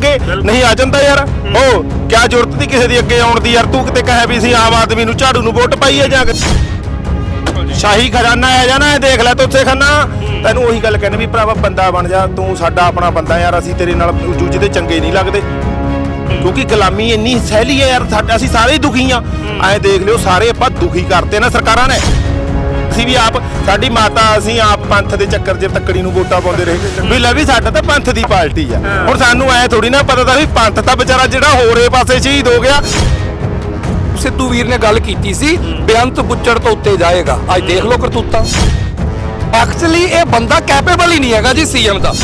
ਅੱਗੇ ਨਹੀਂ ਆ ਜਾਂਦਾ ਯਾਰ। ਹੋ। ਕਿਆ ਜ਼ਰੂਰਤ ਦੀ ਕਿਸੇ ਦੀ ਅੱਗੇ ਆਉਣ ਦੀ ਯਾਰ? ਤੂੰ ਕਿਤੇ ਕਹੇ ਵੀ ਸੀ ਆਮ ਆਦਮੀ ਨੂੰ ਝਾੜੂ ਨੂੰ ਵੋਟ ਪਾਈ ਹੈ ਜਾਂ ਕਿ ਸ਼ਾਹੀ ਖਜ਼ਾਨਾ ਆ ਜਾਣਾ ਇਹ ਦੇਖ ਲੈ ਤੋਥੇ ਖਾਨਾ। ਤੈਨੂੰ ਉਹੀ ਗੱਲ ਕਹਿੰਦੇ ਵੀ ਭਰਾਵਾ ਬੰਦਾ ਬਣ ਜਾ ਤੂੰ ਸਾਡਾ ਆਪਣਾ ਬੰਦਾ ਯਾਰ ਅਸੀਂ ਤੇਰੇ ਨਾਲ ਜੂਝਦੇ ਚੰਗੇ ਨਹੀਂ ਲੱਗਦੇ। ਕਿਉਂਕਿ ਗੁਲਾਮੀ ਇੰਨੀ ਸਹਿਲੀ ਹੈ ਯਾਰ ਸਾਡਾ ਅਸੀਂ ਸਾਰੇ ਦੁਖੀ ਆ ਐ ਦੇਖ ਲਿਓ ਸਾਰੇ ਆਪਾਂ ਦੁਖੀ ਕਰਤੇ ਨਾ ਸਰਕਾਰਾਂ ਨੇ। ਅਸੀਂ ਵੀ ਆਪ ਸਾਡੀ ਮਾਤਾ ਅਸੀਂ ਆਪ ਪੰਥ ਦੇ ਚੱਕਰ 'ਚ ਤੱਕੜੀ ਨੂੰ ਵੋਟਾਂ ਪਾਉਂਦੇ ਰਹੇ। ਵੀ ਲੈ ਵੀ ਸਾਡਾ ਤਾਂ ਪੰਥ ਦੀ ਪਾਰਟੀ ਆ। ਹੁਣ ਸਾਨੂੰ ਐ ਥੋੜੀ ਨਾ ਪਤਾ ਤਾਂ ਵੀ ਪੰਥ ਤਾਂ ਵਿਚਾਰਾ ਜਿਹੜਾ ਹੋਰੇ ਪਾਸੇ ਸ਼ਹੀਦ ਹੋ ਗਿਆ। ਸਿੱਧੂ ਵੀਰ ਨੇ ਗੱਲ ਕੀਤੀ ਸੀ ਬੇਅੰਤ ਬੁੱਚੜ ਤੋਂ ਉੱਤੇ ਜਾਏਗਾ। ਅੱਜ ਦੇਖ ਲਓ ਕਰਤੂਤਾਂ। ਐਕਚੁਅਲੀ ਇਹ ਬੰਦਾ ਕੈਪੇਬਲ ਹੀ ਨਹੀਂ ਹੈਗਾ ਜੀ ਸੀਐਮ ਦਾ।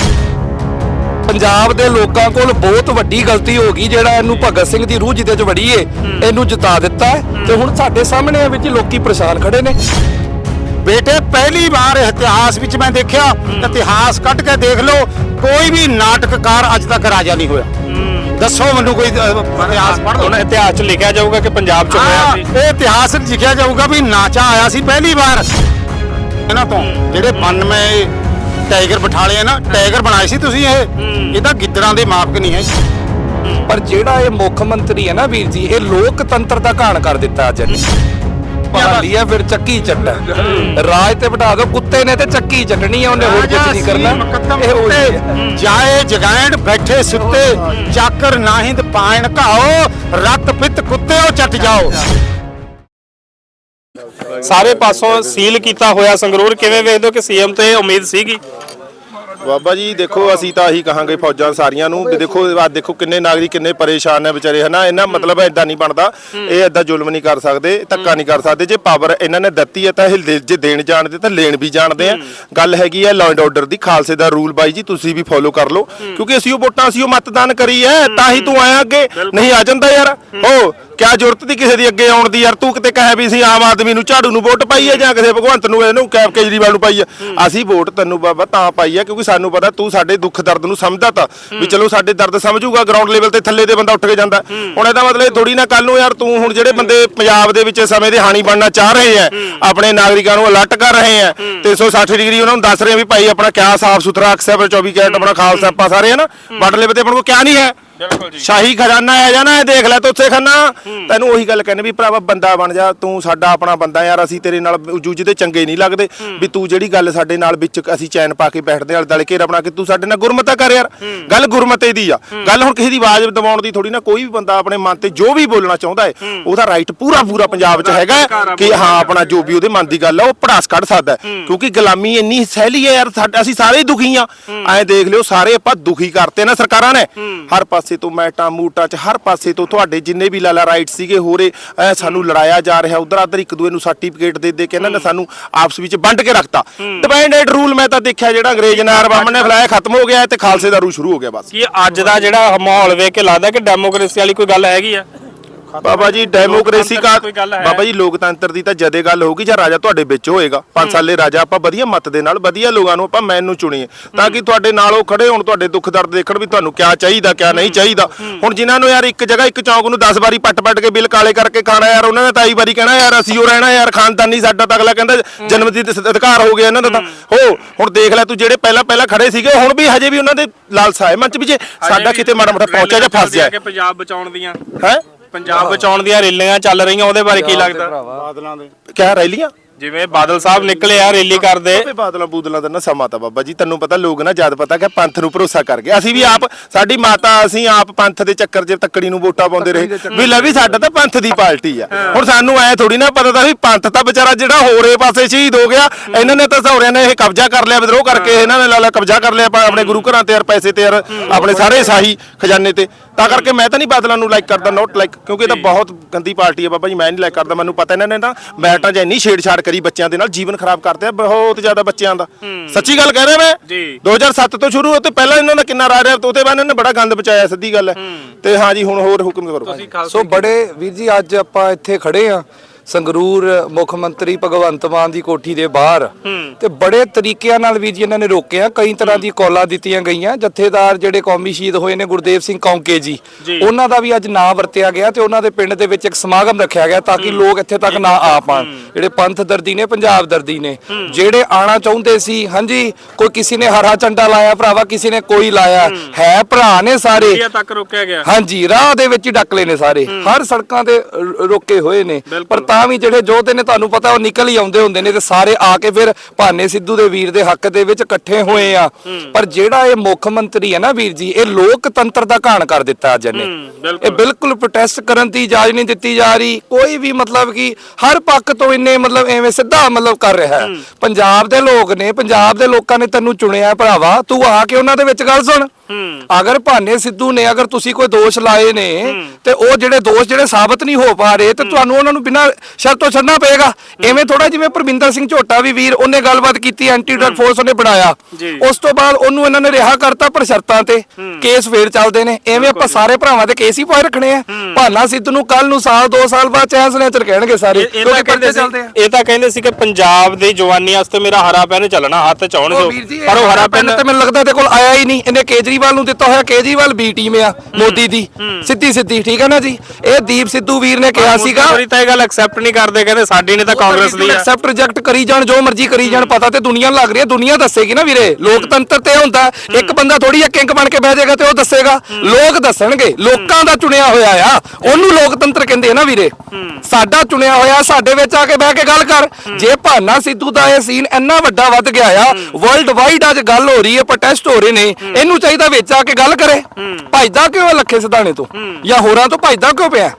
ਪੰਜਾਬ ਦੇ ਲੋਕਾਂ ਕੋਲ ਬਹੁਤ ਵੱਡੀ ਗਲਤੀ ਹੋ ਗਈ ਜਿਹੜਾ ਇਹਨੂੰ ਭਗਤ ਸਿੰਘ ਦੀ ਰੂਹ ਜਿਹਦੇ ਚ ਵੜੀ ਏ ਇਹਨੂੰ ਜਿਤਾ ਦਿੱਤਾ ਹੈ। ਤੇ ਹੁਣ ਸਾਡੇ ਸਾਹਮਣੇ ਵਿੱਚ ਲੋਕੀ ਪਰੇਸ਼ਾਨ ਖੜੇ ਨੇ। ਬੇਟੇ ਪਹਿਲੀ ਵਾਰ ਇਤਿਹਾਸ ਵਿੱਚ ਮੈਂ ਦੇਖਿਆ। ਇਤਿਹਾਸ ਕੱਢ ਕੇ ਦੇਖ ਲਓ ਕੋਈ ਵੀ ਨਾਟਕਕਾਰ ਅੱਜ ਤੱਕ ਰਾਜਾ ਨਹੀਂ ਹੋਇਆ। ਦੱਸੋ ਮੈਨੂੰ ਕੋਈ ਅਹ, ਇਤਿਹਾਸ ਪੜ੍ਹ ਲਓ। ਹੁਣ ਇਤਿਹਾਸ 'ਚ ਲਿਖਿਆ ਜਾਊਗਾ ਕਿ ਪੰਜਾਬ 'ਚ ਹੋਇਆ ਹਾਂ, ਸੀ ਇਹ ਇਤਿਹਾਸ ਵਿੱਚ ਲਿਖਿਆ ਜਾਊਗਾ ਵੀ ਨਾਚਾ ਆਇਆ ਸੀ ਪਹਿਲੀ ਵਾਰ। ਇਹਨਾਂ ਤੋਂ ਜਿਹੜੇ 92 ਟਾਈਗਰ ਬਿਠਾਲੇ ਆ ਨਾ ਟਾਈਗਰ ਬਣਾਏ ਸੀ ਤੁਸੀਂ ਇਹ। ਇਹ ਤਾਂ ਗਿੱਦੜਾਂ ਦੇ ਮਾਪਕ ਨਹੀਂ ਹੈ। ਪਰ ਜਿਹੜਾ ਇਹ ਮੁੱਖ ਮੰਤਰੀ ਹੈ ਨਾ ਵੀਰ ਜੀ ਇਹ ਲੋਕਤੰਤਰ ਦਾ ਘਾਣ ਕਰ ਦਿੱਤਾ ਅੱਜ ਇਹਨੇ। ਪਾਲੀ ਹੈ ਫਿਰ ਚੱਕੀ ਚੱਟਾ। ਰਾਜ ਤੇ ਬਿਠਾ ਦੋ ਕੁੱਤੇ ਨੇ ਤੇ ਚੱਕੀ ਚੱਟਣੀ ਹੈ ਉਹਨੇ ਹੋਰ ਕੁਝ ਨਹੀਂ ਕਰਨਾ। ਇਹ ਉਹੀ। ਜਾਏ ਜਗੈਂਡ ਬੈਠੇ ਸੁੱਤੇ ਚਾਕਰ ਨਾਹਿੰਦ ਪਾਇਣ ਘਾਓ ਰੱਤ ਪਿੱਤ ਕੁੱਤਿਓ ਚੱਟ ਜਾਓ। ਸਾਰੇ ਪਾਸੋਂ ਸੀਲ ਕੀਤਾ ਹੋਇਆ ਸੰਗਰੂਰ ਕਿਵੇਂ ਵੇਖਦੇ ਹੋ ਕਿ ਸੀਐਮ ਤੋਂ ਇਹ ਉਮੀਦ ਸੀਗੀ? ਬਾਬਾ ਜੀ ਦੇਖੋ ਅਸੀਂ ਤਾਂ ਇਹੀ ਕਹਾਂਗੇ ਫੌਜਾਂ ਸਾਰੀਆਂ ਨੂੰ ਵੀ ਦੇਖੋ ਆ ਦੇਖੋ ਕਿੰਨੇ ਨਾਗਰਿਕ ਕਿੰਨੇ ਪਰੇਸ਼ਾਨ ਨੇ ਵਿਚਾਰੇ ਹਨਾ? ਇਹਨਾਂ ਮਤਲਬ ਐਦਾਂ ਨਹੀਂ ਬਣਦਾ। ਇਹ ਐਦਾਂ ਜ਼ੁਲਮ ਨਹੀਂ ਕਰ ਸਕਦੇ ਧੱਕਾ ਨਹੀਂ ਕਰ ਸਕਦੇ। ਜੇ ਪਾਵਰ ਇਹਨਾਂ ਨੇ ਦਿੱਤੀ ਹੈ ਤਾਂ ਇਹ ਦੇ- ਜੇ ਦੇਣ ਜਾਣਦੇ ਤਾਂ ਲੈਣ ਵੀ ਜਾਣਦੇ ਆ। ਗੱਲ ਹੈਗੀ ਹੈ ਲਾਅ ਐਂਡ ਆਰਡਰ ਦੀ ਖਾਲਸੇ ਦਾ ਰੂਲ ਬਾਈ ਜੀ ਤੁਸੀਂ ਵੀ ਫੋਲੋ ਕਰ ਲਓ। ਕਿਉਂਕਿ ਅਸੀਂ ਉਹ ਵੋਟਾਂ ਅਸੀਂ ਉਹ ਮਤਦਾਨ ਕਰੀ ਹੈ ਤਾਂ ਹੀ ਤੂੰ ਆਇਆ ਅੱਗੇ। ਨਹੀਂ ਆ ਜਾਂਦਾ ਯਾਰ। ਹੋ ਕਿਆ ਜ਼ਰੂਰਤ ਦੀ ਕਿਸੇ ਦੀ ਅੱਗੇ ਆਉਣ ਦੀ? ਯਾਰ ਤੂੰ ਕਿਤੇ ਕਹੇ ਵੀ ਸੀ ਆਮ ਆਦਮੀ ਨੂੰ ਝਾੜੂ ਨੂੰ ਵੋਟ ਪਾਈ ਹੈ ਜਾਂ ਕਿਸੇ ਭਗਵੰਤ ਨੂੰ ਇਹਨੂੰ ਕੈਬ ਕੇਜਰੀਵਾਲ ਨੂੰ ਪਾਈ ਹੈ? ਅਸੀਂ ਵੋਟ ਤੈਨੂੰ ਬਾਬਾ ਤਾਂ ਪਾਈ ਹੈ ਕਿਉਂਕਿ ਸਾਨੂੰ ਪਤਾ ਤੂੰ ਸਾਡੇ ਦੁੱਖ ਦਰਦ ਨੂੰ ਸਮਝਦਾ ਤਾ। ਵੀ ਚਲੋ ਸਾਡੇ ਦਰਦ ਸਮਝੂਗਾ ਗਰਾਊਂਡ ਲੈਵਲ ਤੇ ਥੱਲੇ ਦੇ ਬੰਦਾ ਉੱਠ ਕੇ ਜਾਂਦਾ। ਹੁਣ ਇਹਦਾ ਮਤਲਬ ਥੋੜੀ ਨਾ ਕੱਲ ਨੂੰ ਯਾਰ ਤੂੰ ਹੁਣ ਜਿਹੜੇ ਬੰਦੇ ਪੰਜਾਬ ਦੇ ਵਿੱਚ ਸਮੇਂ ਦੇ ਹਾਣੀ ਬਣਨਾ ਚਾਹ ਰਹੇ ਆ ਆਪਣੇ ਨਾਗਰਿਕਾਂ ਨੂੰ ਅਲਰਟ ਕਰ ਰਹੇ ਆ 360 ਡਿਗਰੀ ਉਹਨਾਂ ਨੂੰ ਦੱਸ ਰਹੇ ਵੀ ਭਾਈ ਆਪਣਾ ਕਿਆ ਸਾਫ਼ ਸੁਥਰਾ ਅਕਸਰ 24 ਕੈਰਟ ਆਪਣਾ ਖਾਲਸਾ ਆਪਾਂ ਸਾਰੇ ਹੈ। ਨਾ ਬਾਰਡਰ ਲੈਵਲ ਤੇ ਆਪਣੇ ਕੋਲ ਕਿਆ ਨਹੀਂ ਹੈ। ਸ਼ਾਹੀ ਖਜ਼ਾਨਾ ਆ ਜਾਣਾ ਇਹ ਦੇਖ ਲੈ ਤੋਥੇ ਖਾਨਾ। ਤੈਨੂੰ ਉਹੀ ਗੱਲ ਕਹਿੰਦੇ ਵੀ ਭਰਾਵਾ ਬੰਦਾ ਬਣ ਜਾ ਤੂੰ ਸਾਡਾ ਆਪਣਾ ਬੰਦਾ ਯਾਰ ਅਸੀਂ ਤੇਰੇ ਨਾਲ ਜੂਝਦੇ ਚੰਗੇ ਨਹੀਂ ਲੱਗਦੇ। ਵੀ ਤੂੰ ਜਿਹੜੀ ਗੱਲ ਸਾਡੇ ਨਾਲ ਵਿੱਚ ਅਸੀਂ ਚੈਨ ਪਾ ਕੇ ਬੈਠਦੇ ਨਾਲ ਦਲ ਘੇਰਾ ਬਣਾ ਕੇ ਤੂੰ ਸਾਡੇ ਨਾਲ ਗੁਰਮਤਾ ਕਰ ਯਾਰ। ਗੱਲ ਗੁਰਮਤੇ ਦੀ ਆ। ਗੱਲ ਹੁਣ ਕਿਸੇ ਦੀ ਆਵਾਜ਼ ਦਬਾਉਣ ਦੀ ਥੋੜੀ ਨਾ ਕੋਈ ਵੀ ਬੰਦਾ ਆਪਣੇ ਮਨ ਤੇ ਜੋ ਵੀ ਬੋਲਣਾ ਚਾਹੁੰਦਾ ਹੈ ਉਹਦਾ ਰਾਈਟ ਪੂਰਾ ਪੂਰਾ ਪੰਜਾਬ 'ਚ ਹੈਗਾ ਕਿ ਹਾਂ ਆਪਣਾ ਜੋ ਵੀ ਉਹਦੇ ਮਨ ਦੀ ਗੱਲ ਆ ਉਹ ਪੜਾਸ ਕੱਢ ਸਕਦਾ। ਕਿਉਂਕਿ ਗੁਲਾਮੀ ਇੰਨੀ ਸਹਿਲੀ ਹੈ ਯਾਰ ਸਾਡਾ ਅਸੀਂ ਸਾਰੇ ਦੁਖੀ ਆ। ਐ ਦੇਖ ਲਿਓ ਸਾਰੇ ਆਪਾਂ ਦੁਖੀ ਕਰਤੇ ਨਾ ਸਰਕਾਰਾਂ ਨੇ। ਹਰ ਪਾਸੇ ਤੋਂ ਮੈਟਾਂ ਮੂਟਾਂ 'ਚ ਹਰ ਪਾਸੇ ਤੋਂ ਤੁਹਾਡੇ ਜਿੰਨੇ ਵੀ ਲਾਲਾ ਰਾਈਟ ਸੀਗੇ ਹੋਰੇ ਸਾਨੂੰ ਲੜਾਇਆ ਜਾ ਰਿਹਾ। ਉਧਰ ਆਧਰ ਇੱਕ ਦੂਏ ਨੂੰ ਸਰਟੀਫਿਕੇਟ ਦੇ ਦੇ ਕੇ ਇਹਨਾਂ ਨੇ ਸਾਨੂੰ ਆਪਸ ਵਿੱਚ ਵੰਡ ਕੇ ਰੱਖਤਾ। ਡਿਪੈਂਡੈਂਟ ਰੂਲ ਮੈਂ ਤਾਂ ਦੇਖਿਆ ਜਿਹੜਾ ਅੰਗਰੇਜ਼ ਨੇ ਅਰਬਾਮ ਨੇ ਫਲਾਇਆ ਖਤਮ ਹੋ ਗਿਆ ਤੇ ਖਾਲਸੇ ਦਾ ਰੂ ਸ਼ੁਰੂ ਹੋ ਗਿਆ ਬਸ। ਕੀ ਅੱਜ ਦਾ ਜਿਹੜਾ ਮਾਹੌਲ ਵੇਖ ਕੇ ਲੱਗਦਾ ਕਿ ਡੈਮੋਕ੍ਰੇਸੀ ਵਾਲੀ ਕੋਈ ਗੱਲ ਹੈਗੀ ਆ? ਬਾਬਾ ਜੀ ਡੈਮੋਕ੍ਰੇਸੀ ਹੈ? ਬਾਬਾ ਜੀ ਲੋਕਤੰਤਰ ਦੀ ਤਾਂ ਜਦੇ ਗੱਲ ਹੋਊਗੀ ਜਾਂ ਰਾਜਾ ਤੁਹਾਡੇ ਵਿੱਚ ਹੋਏਗਾ। ਪੰਜ ਸਾਲੇ ਰਾਜਾ ਆਪਾਂ ਵਧੀਆ ਮਤ ਦੇ ਨਾਲ ਵਧੀਆ ਲੋਕਾਂ ਨੂੰ ਆਪਾਂ ਮੈਨੂੰ ਚੁਣੀਏ। ਤਾਂ ਕਿ ਤੁਹਾਡੇ ਨਾਲ ਉਹ ਖੜੇ ਹੋਣ ਤੁਹਾਡੇ ਦੁੱਖ ਦਰਦ ਦੇਖਣ ਵੀ ਤੁਹਾਨੂੰ ਕਿਆ ਚਾਹੀਦਾ ਕਿਆ ਨਹੀਂ ਚਾਹੀਦਾ। ਹੁਣ ਜਿਨ੍ਹਾਂ ਨੂੰ ਯਾਰ ਇੱਕ ਜਗ੍ਹਾ ਇੱਕ ਚੌਂਕ ਨੂੰ 10 ਵਾਰੀ ਪੱਟ ਪੱਟ ਕੇ ਬਿੱਲ ਕਾਲੇ ਕਰਕੇ ਖਾਣਾ ਯਾਰ ਉਹਨਾਂ ਨੇ ਤਾਂ ਆਈ ਵਾਰੀ ਕਹਿਣਾ ਯਾਰ ਅਸੀਂ ਉਹ ਰਹਿਣਾ ਯਾਰ ਖਾਨਦਾਨੀ ਸਾਡਾ ਤਾਂ ਅਗਲਾ ਕਹਿੰਦਾ ਜਨਮ ਦੀ ਅਧਿਕਾਰ ਹੋ ਗਿਆ ਇਹਨਾਂ ਦਾ ਤਾਂ। ਹੋ ਹੁਣ ਦੇਖ ਲੈ ਤੂੰ ਜਿਹੜੇ ਪਹਿਲਾਂ ਪਹਿਲਾਂ ਖੜੇ ਸੀਗੇ ਹੁਣ ਵੀ ਹਜੇ ਵੀ ਉਹਨਾਂ ਦੇ ਲਾਲਸਾ ਹੈ। ਮਨ ਚ ਵੀ ਜੇ ਸਾਡਾ ਕਿਤੇ ਮਾੜਾ ਮੋਟਾ ਪਹੁੰਚਿਆ ਜਾਂ ਫਸ ਜਾਏ। ਪੰਜਾਬ ਬਚਾਉਣ ਦੀਆਂ। ਹੈ? ਪੰਜਾਬ ਬਚਾਉਣ ਦੀਆਂ ਰੈਲੀਆਂ ਚੱਲ ਰਹੀਆਂ ਉਹਦੇ ਬਾਰੇ ਕੀ ਲੱਗਦਾ? ਬਾਦਲਾਂ ਦੇ। ਕਿਆ ਰੈਲੀਆਂ? ਜਿਵੇਂ ਬਾਦਲ ਸਾਹਿਬ ਨਿਕਲੇ ਆ ਰੈਲੀ ਕਰਦੇ। ਬਾਬੇ ਬਾਦਲਾਂ ਬੂਦਲਾਂ ਦਾ ਨਾ ਸਮਾਂ ਤਾਂ ਬਾਬਾ ਜੀ ਤੈਨੂੰ ਪਤਾ ਲੋਕ ਨਾ ਜਦ ਪਤਾ ਕਿ ਪੰਥ ਨੂੰ ਭਰੋਸਾ ਕਰ ਗਏ। ਅਸੀਂ ਵੀ ਆਪ ਸਾਡੀ ਮਾਤਾ ਅਸੀਂ ਆਪ ਪੰਥ ਦੇ ਚੱਕਰ 'ਚ ਤੱਕੜੀ ਨੂੰ ਵੋਟਾਂ ਪਾਉਂਦੇ ਰਹੇ। ਵੀ ਲੈ ਵੀ ਸਾਡਾ ਤਾਂ ਪੰਥ ਦੀ ਪਾਰਟੀ ਆ। ਹੁਣ ਸਾਨੂੰ ਐ ਥੋੜੀ ਨਾ ਪਤਾ ਤਾਂ ਵੀ ਪੰਥ ਤਾਂ ਵਿਚਾਰਾ ਜਿਹੜਾ ਹੋਰੇ ਪਾਸੇ ਸ਼ਹੀਦ ਹੋ ਗਿਆ ਇਹਨਾਂ ਨੇ ਤਾਂ ਸਹੌਰਿਆਂ ਨੇ ਇਹ ਕਬਜ਼ਾ ਕਰ ਲਿਆ ਵਿਦਰੋਹ ਕਰਕੇ ਇਹਨਾਂ ਨੇ ਲਾਲਾ ਕਬਜ਼ਾ ਕਰ ਲਿਆ ਆਪਾਂ ਆਪਣੇ ਗੁਰੂ ਘਰਾਂ ਤੇ ਯਾਰ ਪੈਸੇ ਤੇ ਯਾਰ ਆਪਣੇ ਸਾਰੇ ਸਾਹੀ ਖਜ਼ਾਨੇ ਤੇ। ਤਾਂ ਕਰਕੇ ਮੈਂ ਤਾਂ ਨਹੀਂ ਬਾਦਲਾਂ ਨੂੰ ਲਾਈਕ ਕਰਦਾ ਨੋਟ ਲਾਈਕ ਕਿਉਂਕਿ ਇਹ ਤਾਂ ਬਹੁਤ ਗੰਦੀ ਪਾਰਟੀ ਹੈ ਬਾਬਾ ਜੀ ਮੈਂ ਨਹੀਂ ਲਾਈਕ ਕਰਦਾ ਮੈਨੂੰ ਪਤਾ ਇਹਨਾਂ ਨੇ ਤਾਂ ਮੈਟਾਂ 'ਚ ਇੰਨੀ ਛੇੜਛਾੜ ਕਰੀ ਬੱਚਿਆਂ ਦੇ ਨਾਲ ਜੀਵਨ ਖਰਾਬ ਕਰਦੇ ਆ ਬਹੁਤ ਜ਼ਿਆਦਾ ਬੱਚਿਆਂ ਦਾ। ਸੱਚੀ ਗੱਲ ਕਹਿ ਰਿਹਾ ਮੈਂ? ਜੀ। 2007 ਤੋਂ ਸ਼ੁਰੂ ਹੋਤੇ ਪਹਿਲਾਂ ਇਹਨਾਂ ਦਾ ਕਿੰਨਾ ਰਾਜ ਰਿਹਾ ਉਹਦੇ ਬਾਅਦ ਇਹਨਾਂ ਨੇ ਬੜਾ ਗੰਦ ਬਚਾਇਆ ਸਿੱਧੀ ਗੱਲ ਹੈ। ਤੇ ਹਾਂ ਜੀ ਹੁਣ ਹੋਰ ਹੁਕਮ ਕਰੋ। ਸੋ ਬੜੇ ਵੀਰ ਜੀ ਅੱਜ ਆਪਾਂ ਇੱਥੇ ਖੜੇ ਆ ਸੰਗਰੂਰ ਮੁੱਖ ਮੰਤਰੀ ਭਗਵੰਤ ਮਾਨ ਦੀ ਕੋਠੀ ਦੇ ਬਾਹਰ। ਤੇ ਬੜੇ ਤਰੀਕਿਆਂ ਨਾਲ ਵੀ ਜੀ ਇਹਨਾਂ ਨੇ ਰੋਕਿਆ। ਕਈ ਤਰ੍ਹਾਂ ਦੀ ਕਾਲਾਂ ਦਿੱਤੀਆਂ ਗਈਆਂ। ਜਥੇਦਾਰ ਜਿਹੜੇ ਕੌਮੀ ਸ਼ਹੀਦ ਹੋਏ ਨੇ ਗੁਰਦੇਵ ਸਿੰਘ ਕੌਂਕੇ ਜੀ। ਉਹਨਾਂ ਦਾ ਵੀ ਅੱਜ ਨਾਂ ਵਰਤਿਆ ਗਿਆ ਤੇ ਉਹਨਾਂ ਦੇ ਪਿੰਡ ਦੇ ਵਿੱਚ ਇੱਕ ਸਮਾਗਮ ਰੱਖਿਆ ਗਿਆ ਤਾਂ ਕਿ ਲੋਕ ਇੱਥੇ ਤੱਕ ਨਾ ਆ ਪਾਣ। ਜਿਹੜੇ ਪੰਥ ਦਰਦੀ ਨੇ ਪੰਜਾਬ ਦਰਦੀ ਨੇ। ਜਿਹੜੇ ਆਣਾ ਚਾਹੁੰਦੇ ਸੀ ਹਾਂਜੀ ਕੋਈ ਕਿਸੇ ਨੇ ਹਰਾ ਝੰਡਾ ਲਾਇਆ ਭਰਾਵਾ ਕਿਸੇ ਨੇ ਕੋਈ ਲਾਇਆ। ਹੈ। ਭਰਾ ਨੇ ਸਾਰੇ। ਤੱਕ ਰੋਕਿਆ ਗਿਆ। ਹਾਂਜੀ ਰਾਹ ਦੇ ਵਿੱਚ ਹੀ ਡੱਕ ਲਏ ਨੇ ਸਾਰੇ। ਹਰ ਸੜਕਾਂ ਤੇ ਰੋਕੇ ਹੋਏ ਨੇ। ਪਰ ਤਾਂ ਵੀ ਜਿਹੜੇ ਯੋਧੇ ਨੇ ਤੁਹਾਨੂੰ ਪਤਾ ਉਹ ਨਿਕਲ ਹੀ ਆਉਂਦੇ ਹੁੰਦੇ ਨੇ ਤੇ ਸਾਰੇ ਆ ਕੇ ਫਿਰ ਭਾਨੇ ਸਿੱਧੂ ਦੇ ਵੀਰ ਦੇ ਹੱਕ ਦੇ ਵਿੱਚ ਇਕੱਠੇ ਹੋਏ ਆ। ਪਰ ਜਿਹੜਾ ਇਹ ਮੁੱਖ ਮੰਤਰੀ ਹੈ ਨਾ ਵੀਰ ਜੀ ਇਹ ਲੋਕਤੰਤਰ ਦਾ ਘਾਣ ਕਰ ਦਿੱਤਾ ਅੱਜ ਬਿਲਕੁਲ। ਇਹ ਬਿਲਕੁਲ। ਪ੍ਰੋਟੈਸਟ ਕਰਨ ਦੀ ਇਜਾਜ਼ਤ ਨਹੀਂ ਦਿੱਤੀ ਜਾ ਰਹੀ। ਕੋਈ ਵੀ ਮਤਲਬ ਕਿ ਹਰ ਪੱਖ ਤੋਂ ਇਹਨੇ ਮਤਲਬ ਐਵੇਂ ਸਿੱਧਾ ਮਤਲਬ ਕਰ ਰਿਹਾ ਹੈ। ਪੰਜਾਬ ਦੇ ਲੋਕ ਨੇ ਪੰਜਾਬ ਦੇ ਲੋਕਾਂ ਨੇ ਤੈਨੂੰ ਚੁਣਿਆ ਭਰਾਵਾ। ਤੂੰ ਆ ਕੇ ਉਹਨਾਂ ਦੇ ਵਿੱਚ ਗੱਲ ਸੁਣ। ਅਗਰ ਭਾਨੇ ਸਿੱਧੂ ਨੇ ਅਗਰ ਤੁਸੀਂ ਕੋਈ ਦੋਸ਼ ਲਾਏ ਨੇ ਤੇ ਉਹ ਜਿਹੜੇ ਦੋਸ਼ ਜਿਹੜੇ ਸਾਬਤ ਨਹੀਂ ਹੋ ਪਾ ਰਹੇ ਤੇ ਤੁਹਾਨੂੰ ਉਹਨਾਂ ਨੂੰ ਬਿਨਾਂ ਸ਼ਰਤ ਤੋਂ ਛੱਡਣਾ ਪਏਗਾ। ਐਵੇਂ ਥੋੜਾ ਜਿਵੇਂ ਪਰਮਿੰਦਰ ਸਿੰਘ ਝੋਟਾ ਵੀ ਵੀਰ ਉਹਨੇ ਗੱਲਬਾਤ ਕੀਤੀ ਐਂਟੀ ਡਰਗ ਫੋਰਸ ਉਹਨੇ ਬਣਾਇਆ। ਉਸ ਤੋਂ ਬਾਅਦ ਉਹਨੂੰ ਇਹਨਾਂ ਨੇ ਰਿਹਾ ਕਰਤਾ ਪਰ ਸ਼ਰਤਾਂ ਤੇ ਕੇਸ ਫੇਰ ਚੱਲਦੇ ਨੇ। ਐਵੇਂ ਆਪਾਂ ਸਾਰੇ ਭਰਾਵਾਂ ਦੇ ਕੇਸ ਹੀ ਪਾਏ ਰੱਖਣੇ ਆ। ਭਾਨਾ ਸਿੱਧੂ ਨੂੰ ਕੱਲ ਨੂੰ ਸਾਲ 2 ਸਾਲ ਬਾਅਦ ਚੈਂਸਲਰ ਚ ਕਹਿਣਗੇ ਸਾਰੇ। ਇਹ- ਇਹ ਤਾਂ ਕਿਉਂਕਿ ਕਹਿੰਦੇ ਪਰਚੇ ਚੱਲਦੇ ਆ? ਸੀ ਇਹ ਤਾਂ ਕਹਿੰਦੇ ਸੀ ਕਿ ਪੰਜਾਬ ਦੀ ਜਵਾਨੀ ਵਾਸਤੇ ਮੇਰਾ ਹਰਾ ਪੈਨ ਚੱਲਣਾ ਹੱਥ ਚ ਪਰ ਉਹ ਹਰਾ ਪੈਨ ਤੇ ਮੈਨੂੰ ਲੱਗਦਾ ਤੇ ਕੋਲ ਆਇਆ ਹੀ ਨਹੀਂ। ਇਹਨੇ ਕੇਜਰੀਵਾਲ ਨੂੰ ਦਿੱਤਾ ਹੋਇਆ ਕੇਜਰੀਵਾਲ ਬੀ ਟੀਮ ਆ ਮੋਦੀ ਦੀ। ਸਿੱਧੀ ਸਿੱਧੀ ਠੀਕ ਹੈ ਨਾ ਜੀ? ਇਹ ਦੀਪ ਸਿੱਧੂ ਵੀਰ ਨੇ ਕਿਹਾ ਸੀਗਾ ਮੁੱਖ ਤਾਂ ਇਹ ਗੱਲ ਐਕਸੈਪਟ ਨਹੀਂ ਕਰਦੇ ਕਹਿੰਦੇ ਸਾਡੀ ਨੇ ਤਾਂ ਕਾਂਗਰਸ ਦੀ ਐਕਸੈਪਟ ਰਿਜੈਕਟ ਕਰੀ ਜਾਣ ਜੋ ਮਰਜ਼ੀ ਕਰੀ ਜਾਣ ਪਤਾ ਤੇ ਦੁਨੀਆ ਲੱਗ ਰਹੀ ਹੈ ਦੁਨੀਆ ਦੱਸੇਗੀ ਨਾ ਵੀਰੇ। ਲੋਕਤੰਤਰ ਤੇ ਹੁੰਦਾ ਇੱਕ ਬੰਦਾ ਥੋੜੀ ਜਿਹਾ ਕਿੰਗ ਬਣ ਕੇ ਬਹਿ ਜਾਏਗਾ ਤੇ ਉਹ ਦੱਸੇਗਾ। ਲੋਕ ਦੱਸਣਗੇ ਲੋਕਾਂ ਦਾ ਚੁਣਿਆ ਹੋਇਆ ਆ। ਉਹਨੂੰ ਲੋਕਤੰਤਰ ਕਹਿੰਦੇ ਆ ਨਾ ਵੀਰੇ। ਸਾਡਾ ਚੁਣਿਆ ਹੋਇਆ ਸਾਡੇ ਵਿੱਚ ਆ ਕੇ ਬਹਿ ਕੇ ਗੱਲ ਕਰ। ਜੇ ਭਾਨਾ ਸਿੱਧੂ ਦਾ ਇਹ ਸੀਨ ਇੰਨਾ ਵੱਡਾ ਵੱਧ ਗਿਆ ਆ ਵਰਲਡ ਵਾਈਡ ਅੱਜ ਗੱਲ ਹੋ ਰਹੀ ਹੈ ਪ੍ਰੋਟੈਸਟ ਹੋ ਰਹੇ ਨੇ। ਇਹਨੂੰ ਚਾਹੀਦਾ ਵਿੱਚ ਆ ਕੇ ਗੱਲ ਕਰੇ। ਭਜਦਾ ਕਿਉਂ ਹੈ ਲੱਖੇ ਸਿਧਾਣੇ ਤੋਂ? ਜਾਂ ਹੋਰਾਂ ਤੋਂ ਭਜਦਾ ਕਿਉਂ ਪਿਆ?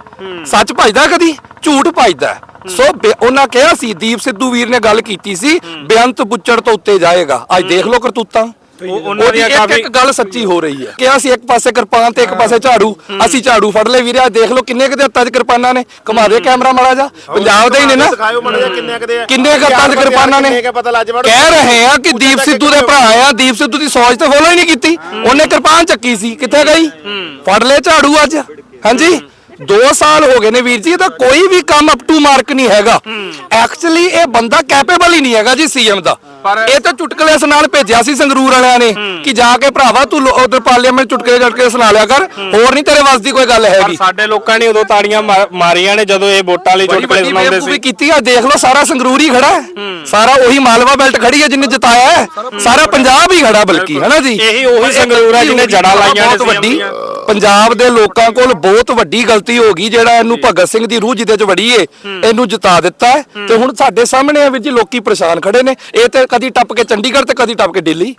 ਸੱਚ ਭਜਦਾ ਕਦੀ? ਝੂਠ ਭਜਦਾ। ਸੋ ਬੇ- ਉਹਨਾਂ ਕਿਹਾ ਸੀ ਦੀਪ ਸਿੱਧੂ ਵੀਰ ਨੇ ਗੱਲ ਕੀਤੀ ਸੀ ਬੇਅੰਤ ਬੁੱਚੜ ਤੋਂ ਉੱਤੇ ਜਾਏਗਾ। ਅੱਜ ਦੇਖ ਲਓ ਕਰਤੂਤਾਂ। ਉਹਨਾਂ ਦੀਆਂ ਇੱਕ ਇੱਕ ਗੱਲ ਸੱਚੀ ਹੋ ਰਹੀ ਹੈ ਕਿਹਾ ਸੀ ਇੱਕ ਪਾਸੇ ਕਿਰਪਾਨ ਤੇ ਇੱਕ ਪਾਸੇ ਝਾੜੂ ਅਸੀਂ ਝਾੜੂ ਫੜ ਲਏ ਵੀਰੇ ਆਹ ਦੇਖ ਲਓ ਕਿੰਨੇ ਕਿਤੇ ਹੱਥਾਂ 'ਚ ਕਿਰਪਾਨਾਂ ਨੇ। ਘੁਮਾ ਦੇ ਕੈਮਰਾ ਮਾੜਾ ਜਾ ਪੰਜਾਬ ਦੇ ਹੀ ਨੇ ਨਾ। ਦਿਖਾਇਓ ਮਾੜਾ ਜਿਹਾ ਕਿੰਨੇ ਕਦੇ ਕਿੰਨੇ ਕੁ ਹੱਥਾਂ 'ਚ ਕਿਰਪਾਨਾਂ ਨੇ। ਕਿੰਨੇ ਕੁ ਪਤਾ ਲੱਜ ਵੜ। ਕਹਿ ਰਹੇ ਆ ਕਿ ਦੀਪ ਸਿੱਧੂ ਦੇ ਭਰਾ ਆ ਦੀਪ ਸਿੱਧੂ ਦੀ ਸੋਚ ਤੇ ਫੋਲੋ ਹੀ ਨਹੀਂ ਕੀਤੀ। ਉਹਨੇ ਕਿਰਪਾਨ ਚੱਕੀ ਸੀ। ਕਿੱਥੇ ਗਈ? ਫੜ ਲੈ ਝਾੜੂ ਅੱਜ। ਹਾਂਜੀ? 2 ਸਾਲ ਹੋ ਗਏ ਨੇ ਵੀਰ ਜੀ ਇਹਦਾ ਕੋਈ ਵੀ ਕੰਮ ਅਪ ਟੂ ਮਾਰਕ ਨਹੀਂ ਹੈਗਾ। ਐਕਚੁਅਲੀ ਇਹ ਬੰਦਾ ਕੈਪੇਬਲ ਹੀ ਨਹੀਂ ਹੈਗਾ ਜੀ ਸੀਐਮ ਦਾ। ਇਹ ਤਾਂ ਚੁਟਕਲੇ ਸੁਣਾਉਣ ਭੇਜਿਆ ਸੀ ਸੰਗਰੂਰ ਵਾਲਿਆਂ ਨੇ ਕਿ ਜਾ ਕੇ ਭਰਾਵਾ ਤੂੰ ਉਧਰ ਪਾਰਲੀਮੈਂਟ ਚੁਟਕਲੇ ਚਟਕਲੇ ਸੁਣਾ ਲਿਆ ਕਰ ਹੋਰ ਨਹੀਂ ਤੇਰੇ ਵੱਸ ਦੀ ਕੋਈ ਗੱਲ ਪਰ ਹੈਗੀ ਸਾਡੇ ਲੋਕਾਂ ਨੇ ਉਦੋਂ ਤਾੜੀਆਂ ਮਾਰ- ਮਾਰੀਆਂ ਨੇ ਜਦੋਂ ਇਹ ਵੋਟਾਂ ਲਈ ਬੜੀ ਚੁਟਕਲੇ ਵੱਡੀ ਸੁਣਾਉਂਦੇ ਬੇਵਕੂਫੀ ਸੀ। ਕੀਤੀ ਆ ਦੇਖ ਲਓ ਸਾਰਾ ਸੰਗਰੂਰ ਹੀ ਖੜਾ ਹੈ। ਸਾਰਾ ਉਹੀ ਮਾਲਵਾ ਬੈਲਟ ਖੜੀ ਹੈ ਜਿਹਨੇ ਜਿਤਾਇਆ ਹੈ। ਸਾਰਾ ਪੰਜਾਬ ਹੀ ਖੜਾ ਬਲਕਿ ਹੈ ਨਾ ਜੀ? ਇਹੀ ਉਹੀ ਸੰਗਰੂਰ ਹੈ ਜਿਹਨੇ ਜੜ੍ਹਾਂ ਲਾਈਆਂ ਨੇ ਬਹੁਤ ਵੱਡੀ। ਪੰਜਾਬ ਦੇ ਲੋਕਾਂ ਕੋਲ ਬਹੁਤ ਵੱਡੀ ਗਲਤੀ ਹੋ ਗਈ ਜਿਹੜਾ ਇਹਨੂੰ ਭਗਤ ਸਿੰਘ ਦੀ ਰੂਹ ਜਿਹਦੇ ਚ ਵੜੀ ਏ ਇਹਨੂੰ ਜਿਤਾ ਦਿੱਤਾ ਹੈ। ਤੇ ਹੁਣ ਸਾਡੇ ਸਾਹਮਣੇ ਆ ਵੀਰ ਜੀ ਲੋਕੀ ਪਰੇਸ਼ਾਨ ਖੜੇ ਨੇ। ਇਹ ਤੇ ਕਦੀ ਟੱਪ ਕੇ ਚੰਡੀਗੜ੍ਹ ਤੇ ਕਦੀ ਟੱਪ ਕੇ ਦਿੱਲੀ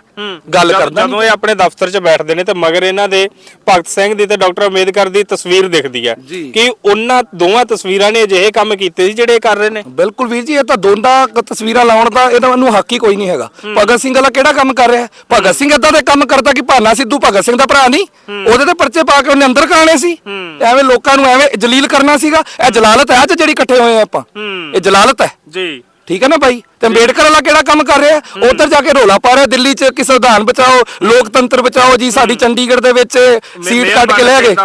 ਗੱਲ ਕਰਦਾ। ਜਦੋਂ ਇਹ ਆਪਣੇ ਦਫ਼ਤਰ 'ਚ ਬੈਠਦੇ ਨੇ ਤੇ ਮਗਰ ਇਹਨਾਂ ਦੇ ਭਗਤ ਸਿੰਘ ਦੀ ਤੇ ਡਾਕਟਰ ਅੰਬੇਦਕਰ ਦੀ ਤਸਵੀਰ ਦਿਖਦੀ ਹੈ। ਕਿ ਉਹਨਾਂ ਦੋਵਾਂ ਤਸਵੀਰਾਂ ਨੇ ਅਜਿਹੇ ਕੰਮ ਕੀਤੇ ਸੀ ਜਿਹੜੇ ਇਹ ਕਰ ਰਹੇ ਨੇ। ਬਿਲਕੁਲ ਵੀਰ ਜੀ ਇਹ ਤਾਂ ਦੋਨਾਂ ਤਸਵੀਰਾਂ ਲਾਉਣ ਦਾ ਇਹਦਾ ਮੈਨੂੰ ਹੱਕ ਹੀ ਕੋਈ ਨਹੀਂ ਹੈਗਾ। ਭਗਤ ਸਿੰਘ ਵਾਲਾ ਕਿਹੜਾ ਕੰਮ ਕਰ ਰਿਹਾ? ਭਗਤ ਸਿੰਘ ਇਦਾਂ ਦੇ ਕੰਮ ਕਰਦਾ ਕਿ ਭਾਨਾ ਸਿੱਧੂ ਭਗਤ ਸਿੰਘ ਦਾ ਭਰਾ ਨਹੀਂ। ਉਹਦੇ ਤੇ ਪਰਚੇ ਪਾ ਕੇ ਉਹਨੇ ਅੰਦਰ ਕਰਾਣੇ ਸੀ। ਐਵੇਂ ਲੋਕਾਂ ਨੂੰ ਐਵੇਂ ਜਲੀਲ ਕਰਨਾ ਸੀਗਾ। ਇਹ ਜਲਾਲਤ ਹੈ ਅੱਜ ਜਿਹੜੀ ਇਕੱਠੇ ਹੋਏ ਆ ਆਪਾਂ। ਇਹ ਜਲਾਲਤ ਹੈ। ਜੀ। ਠੀਕ ਹੈ ਨਾ ਭਾਈ ਤੇ ਅੰਬੇਡਕਰ ਵਾਲਾ ਕਿਹੜਾ ਕੰਮ ਕਰ ਰਿਹਾ? ਉਧਰ ਜਾ ਕੇ ਰੋਲਾ ਪਾ ਰਿਹਾ ਦਿੱਲੀ 'ਚ ਕਿ ਸੰਵਿਧਾਨ ਬਚਾਓ ਲੋਕਤੰਤਰ ਬਚਾਓ ਜੀ ਸਾਡੀ ਚੰਡੀਗੜ੍ਹ ਦੇ ਵਿੱਚ ਸੀਟ ਕੱਢ ਕੇ ਲੈ ਗਏ।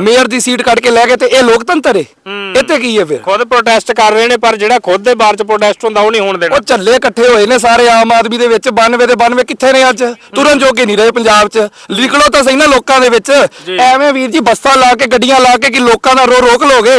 ਮੇਅਰ ਦੀ ਸੀਟ ਕੱਢ ਕੇ ਲੈ ਗਏ ਤੇ ਇਹ ਲੋਕਤੰਤਰ ਹੈ। ਇੱਥੇ ਕੀ ਹੈ ਫਿਰ? ਖੁਦ ਪ੍ਰੋਟੈਸਟ ਕਰ ਰਹੇ ਨੇ ਪਰ ਜਿਹੜਾ ਖੁਦ ਦੇ ਬਾਰੇ 'ਚ ਪ੍ਰੋਟੈਸਟ ਹੁੰਦਾ ਉਹ ਨਹੀਂ ਹੋਣ ਦੇਣਾ। ਉਹ ਝੱਲੇ ਇਕੱਠੇ ਹੋਏ ਨੇ ਸਾਰੇ ਆਮ ਆਦਮੀ ਦੇ ਵਿੱਚ 92 ਦੇ 92 ਕਿੱਥੇ ਨੇ ਅੱਜ? ਤੁਰਨ ਜੋਗੇ ਨਹੀਂ ਰਹੇ ਪੰਜਾਬ 'ਚ। ਨਿਕਲੋ ਤਾਂ ਸਹੀ ਨਾ ਲੋਕਾਂ ਦੇ ਵਿੱਚ। ਐਵੇਂ ਵੀਰ ਜੀ ਬੱਸਾਂ ਲਾ ਕੇ ਗੱਡੀਆਂ ਲਾ ਕੇ ਕਿ ਲੋਕਾਂ ਦਾ ਰੋ ਰੋਕ ਲੋਗੇ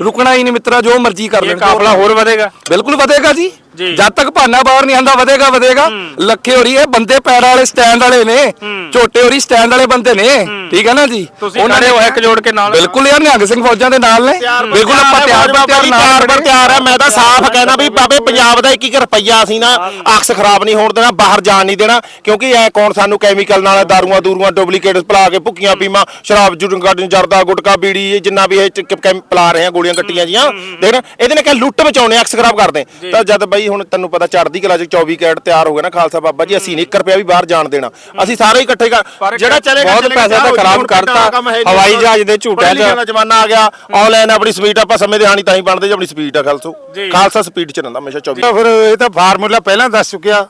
ਰੁਕਣਾ ਹੀ ਨਹੀਂ ਮਿੱਤਰਾ ਜੋ ਮਰਜ਼ੀ ਕਰ ਲੈਣ। ਕਾਫਲਾ ਹੋਰ ਵਧੇਗਾ। ਬਿਲਕੁਲ ਵਧੇਗਾ ਜੀ। ਜਦ ਤੱਕ ਭਾਨਾ ਬਾਹਰ ਨਹੀਂ ਆਂਦਾ ਵਧੇਗਾ ਵਧੇਗਾ। ਲੱਖੇ ਹੋਰੀ ਇਹ ਬੰਦੇ ਪੈਰਾਂ ਵਾਲੇ ਸਟੈਂਡ ਵਾਲੇ ਨੇ। ਝੋਟੇ ਹੋਰੀ ਸਟੈਂਡ ਵਾਲੇ ਬੰਦੇ ਨੇ। ਠੀਕ ਹੈ ਨਾ ਜੀ? ਤੁਸੀਂ ਖੜੇ ਹੋ ਇੱਕ ਜੋੜ ਕੇ ਨਾਲ। ਬਿਲਕੁਲ ਯਾਰ ਨਿਹੰਗ ਸਿੰਘ ਫੌਜਾਂ ਦੇ ਨਾਲ ਨੇ। ਬਿਲਕੁਲ ਆਪਾਂ ਤਿਆਰ ਤਿਆਰ ਨਾਲ ਤਿਆਰ ਹੈ ਮੈਂ ਤਾਂ ਸਾਫ਼ ਕਹਿਣਾ ਵੀ ਬਾਬੇ ਪੰਜਾਬ ਦਾ ਇੱਕ ਇੱਕ ਰੁਪਈਆ ਅਸੀਂ ਨਾ ਅਕਸ ਖਰਾਬ ਨਹੀਂ ਹੋਣ ਦੇਣਾ ਬਾਹਰ ਜਾਣ ਨਹੀਂ ਦੇਣਾ ਕਿਉਂਕਿ ਐ ਕੌਣ ਸਾਨੂੰ ਕੈਮੀਕਲ ਨਾਲ ਦਾਰੂਆਂ ਦੂਰੂਆਂ ਡੁਪਲੀਕੇਟ ਪਿਲਾ ਕੇ ਭੁੱਕੀਆਂ ਪੀਵਾਂ ਸ਼ਰਾਬ ਜੁੜਨ ਜਰਦਾ ਗੁਟਕਾ ਬੀੜੀ ਜਿੰਨਾ ਵੀ ਇਹ ਪਿਲਾ ਰਹੇ ਆ ਗੋਲੀਆਂ ਗੱਟੀਆਂ ਜੀਆਂ ਦੇਖ ਨਾ ਇਹਦੇ ਨਾਲ ਕਿ ਲੁੱਟ ਮਚਾਉਣੇ ਅਕਸ ਖਰਾਬ ਕਰਦੇ। ਤਾਂ ਜਦ ਬਈ ਹੁਣ ਤੈਨੂੰ ਪਤਾ ਚੜਦੀ ਕਲਾ ਚ 24 ਕੈਟ ਤਿਆਰ ਹੋ ਗਿਆ ਨਾ ਖਾਲਸਾ ਬਾਬਾ ਜੀ ਅਸੀਂ ਨਹੀਂ 1 ਰੁਪਿਆ ਵੀ ਬਾਹਰ ਜਾਣ ਦੇਣਾ। ਅਸੀਂ ਸਾਰੇ ਇਕੱਠੇ ਕਰ ਜਿਹੜਾ ਚਲੇਗਾ ਬਹੁਤ ਪੈਸਾ ਤਾਂ ਖਰਾਬ ਕਰਤਾ। ਹੈ। ਹਵਾਈ ਜਹਾਜ਼ ਦੇ ਝੂਟਿਆਂ ਦਾ ਜ਼ਮਾਨਾ ਆ ਗਿਆ। ਆਨਲਾਈਨ ਆਪਣੀ ਸਪੀਡ ਆਪਾਂ ਸਮੇਂ ਦੇ ਹਾਨੀ ਤਾਂ ਹੀ ਬਣਦੇ ਜੇ ਆਪਣੀ ਸਪੀਡ ਆ ਖਾਲਸੋ। ਖਾਲਸਾ ਸਪੀਡ ਚ ਰਹਿੰਦਾ ਹਮੇਸ਼ਾ 24 ਤਾਂ ਫਿਰ ਇਹ ਤਾਂ ਫਾਰਮੂਲਾ ਪਹਿਲਾਂ ਦੱਸ ਚੁੱਕਿਆ।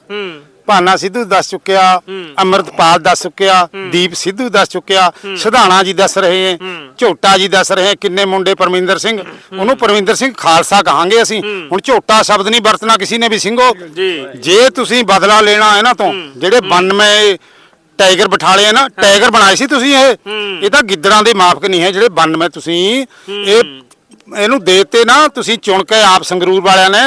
ਭਾਨਾ ਸਿੱਧੂ ਦੱਸ ਚੁੱਕਿਆ ਅਮਰਤਪਾਲ ਦੱਸ ਚੁੱਕਿਆ ਦੀਪ ਸਿੱਧੂ ਦੱਸ ਚੁੱਕਿਆ ਸਿਧਾਣਾ ਜੀ ਦੱਸ ਰਹੇ ਹੈ ਝੋਟਾ ਜੀ ਦੱਸ ਰਹੇ ਕਿੰਨੇ ਮੁੰਡੇ ਪਰਮਿੰਦਰ ਸਿੰਘ ਉਹਨੂੰ ਪਰਮਿੰਦਰ ਸਿੰਘ ਖਾਲਸਾ ਕਹਾਂਗੇ ਅਸੀਂ। ਹੁਣ ਝੋਟਾ ਸ਼ਬਦ ਨਹੀਂ ਵਰਤਣਾ ਕਿਸੇ ਨੇ ਵੀ ਸਿੰਘੋ। ਜੀ। ਤੁਸੀਂ ਬਦਲਾ ਲੈਣਾ ਇਹਨਾਂ ਤੋਂ ਜਿਹੜੇ 92 ਟਾਈਗਰ ਬਿਠਾਲੇ ਆ ਨਾ ਟਾਈਗਰ ਬਣਾਏ ਸੀ ਤੁਸੀਂ ਇਹ ਇਹ ਤਾਂ ਗਿੱਦੜਾਂ ਦੇ ਮਾਫਕ ਨਹੀਂ ਹੈ ਜਿਹੜੇ 92 ਤੁਸੀਂ ਇਹ ਇਹਨੂੰ ਦੇਤੇ ਨਾ ਤੁਸੀਂ ਚੁਣ ਕੇ ਆਪ ਸੰਗਰੂਰ ਵਾਲਿਆਂ ਨੇ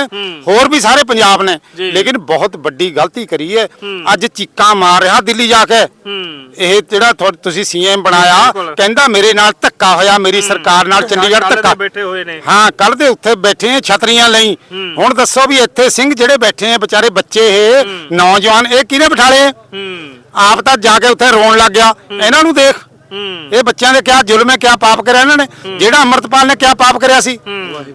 ਹੋਰ ਵੀ ਸਾਰੇ ਪੰਜਾਬ ਨੇ। ਲੇਕਿਨ ਬਹੁਤ ਵੱਡੀ ਗਲਤੀ ਕਰੀ ਹੈ। ਅੱਜ ਚੀਕਾਂ ਮਾਰ ਰਿਹਾ ਦਿੱਲੀ ਜਾ ਕੇ। ਇਹ ਜਿਹੜਾ ਤੁਸੀਂ ਸੀਐਮ ਬਣਾਇਆ ਕਹਿੰਦਾ ਮੇਰੇ ਨਾਲ ਧੱਕਾ ਹੋਇਆ ਮੇਰੀ ਸਰਕਾਰ ਨਾਲ ਚੰਡੀਗੜ੍ਹ ਦੇ ਧੱਕਾ। ਬੈਠੇ ਹੋਏ ਨੇ। ਹਾਂ ਕੱਲ ਦੇ ਉੱਥੇ ਬੈਠੇ ਆ ਛਤਰੀਆਂ ਲਈ। ਹੁਣ ਦੱਸੋ ਵੀ ਇੱਥੇ ਸਿੰਘ ਜਿਹੜੇ ਬੈਠੇ ਆ ਵਿਚਾਰੇ ਬੱਚੇ ਇਹ ਨੌਜਵਾਨ ਇਹ ਕਿਹਨੇ ਬਿਠਾਲੇ? ਆਪ ਤਾਂ ਜਾ ਕੇ ਉੱਥੇ ਰੋਣ ਲੱਗ ਗਿਆ। ਇਹਨਾਂ ਨੂੰ ਦੇਖ। ਇਹ ਬੱਚਿਆਂ ਦੇ ਕਿਆ ਜ਼ੁਲਮ ਹੈ ਕਿਆ ਪਾਪ ਕਰਿਆ ਇਹਨਾਂ ਨੇ? ਜਿਹੜਾ ਅਮਰਤਪਾਲ ਨੇ ਕਿਆ ਪਾਪ ਕਰਿਆ ਸੀ?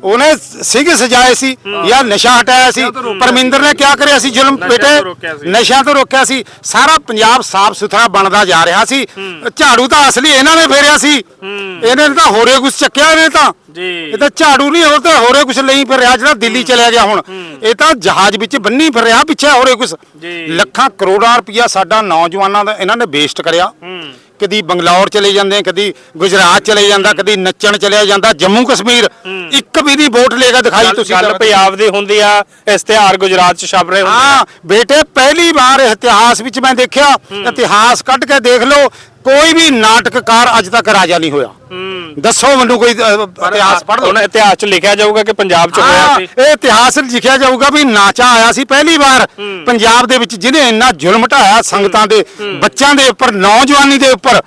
ਉਹਨੇ ਸਿੰਘ ਸਜਾਏ ਸੀ ਜਾਂ ਨਸ਼ਾ ਹਟਾਇਆ ਸੀ? ਪਰਮਿੰਦਰ ਨੇ ਕਿਆ ਕਰਿਆ ਸੀ ਜ਼ੁਲਮ ਬੇਟੇ ਤੋਂ ਰੋਕਿਆ ਸੀ। ਨਸ਼ਿਆਂ ਤੋਂ ਰੋਕਿਆ ਸੀ। ਸਾਰਾ ਪੰਜਾਬ ਸਾਫ਼ ਸੁਥਰਾ ਬਣਦਾ ਜਾ ਰਿਹਾ ਸੀ। ਝਾੜੂ ਤਾਂ ਅਸਲੀ ਇਹਨਾਂ ਨੇ ਫੇਰਿਆ ਸੀ। ਇਹਨੇ ਤਾਂ ਹੋਰੇ ਕੁਛ ਚੱਕਿਆ ਇਹਨੇ ਤਾਂ। ਜੀ। ਇਹ ਤਾਂ ਝਾੜੂ ਨਹੀਂ ਹੋਰ ਤਾਂ ਹੋਰੇ ਕੁਛ ਲਈ ਫਿਰ ਰਿਹਾ ਜਿਹੜਾ ਦਿੱਲੀ ਚਲਿਆ ਗਿਆ ਹੁਣ। ਇਹ ਤਾਂ ਜਹਾਜ਼ ਵਿੱਚ ਬੰਨੀ ਫਿਰ ਰਿਹਾ ਪਿੱਛੇ ਹੋਰੇ ਜੀ। ਲੱਖਾਂ ਕਰੋੜਾਂ ਰੁਪਇਆ ਸਾਡਾ ਨੌਜਵਾਨਾਂ ਦਾ ਇਹਨਾਂ ਨੇ ਵੇਸਟ ਕਰਿਆ। ਕਦੀ ਬੰਗਲੌਰ ਚਲੇ ਜਾਂਦੇ ਕਦੀ ਗੁਜਰਾਤ ਚਲੇ ਜਾਂਦਾ ਕਦੀ ਨੱਚਣ ਚਲਿਆ ਜਾਂਦਾ ਜੰਮੂ ਕਸ਼ਮੀਰ ਇੱਕ ਵੀ ਦੀ ਵੋਟ ਲੈ ਕੇ ਦਿਖਾਈ ਤੁਸੀਂ ਗੱਲ ਪੰਜਾਬ ਦੀ ਹੁੰਦੀ ਆ ਇਸ਼ਤਿਹਾਰ ਗੁਜਰਾਤ ਚ ਛਪ ਰਹੇ ਹੁੰਦੇ ਹਾਂ ਬੇਟੇ ਪਹਿਲੀ ਵਾਰ ਇਤਿਹਾਸ ਵਿੱਚ ਮੈਂ ਦੇਖਿਆ ਇਤਿਹਾਸ ਕੱਢ ਕੇ ਦੇਖ ਲਓ ਕੋਈ ਵੀ ਨਾਟਕਕਾਰ ਅੱਜ ਤੱਕ ਰਾਜਾ ਨਹੀਂ ਹੋਇਆ। ਦੱਸੋ ਮੈਨੂੰ ਕੋਈ ਅ, ਇਤਿਹਾਸ ਪੜ੍ਹ ਲਓ। ਹੁਣ ਇਤਿਹਾਸ ਚ ਲਿਖਿਆ ਜਾਊਗਾ ਕਿ ਪੰਜਾਬ ਚ ਹੋਇਆ ਹਾਂ, ਸੀ? ਇਹ ਇਤਿਹਾਸ ਲਿਖਿਆ ਜਾਊਗਾ ਵੀ ਨਾਚਾ ਆਇਆ ਸੀ ਪਹਿਲੀ ਵਾਰ। ਪੰਜਾਬ ਦੇ ਵਿੱਚ ਜਿਹਨੇ ਇੰਨਾ ਜ਼ੁਲਮ ਢਾਇਆ ਸੰਗਤਾਂ ਦੇ ਬੱਚਿਆਂ ਦੇ ਉੱਪਰ ਨੌਜਵਾਨੀ ਦੇ ਉੱਪਰ।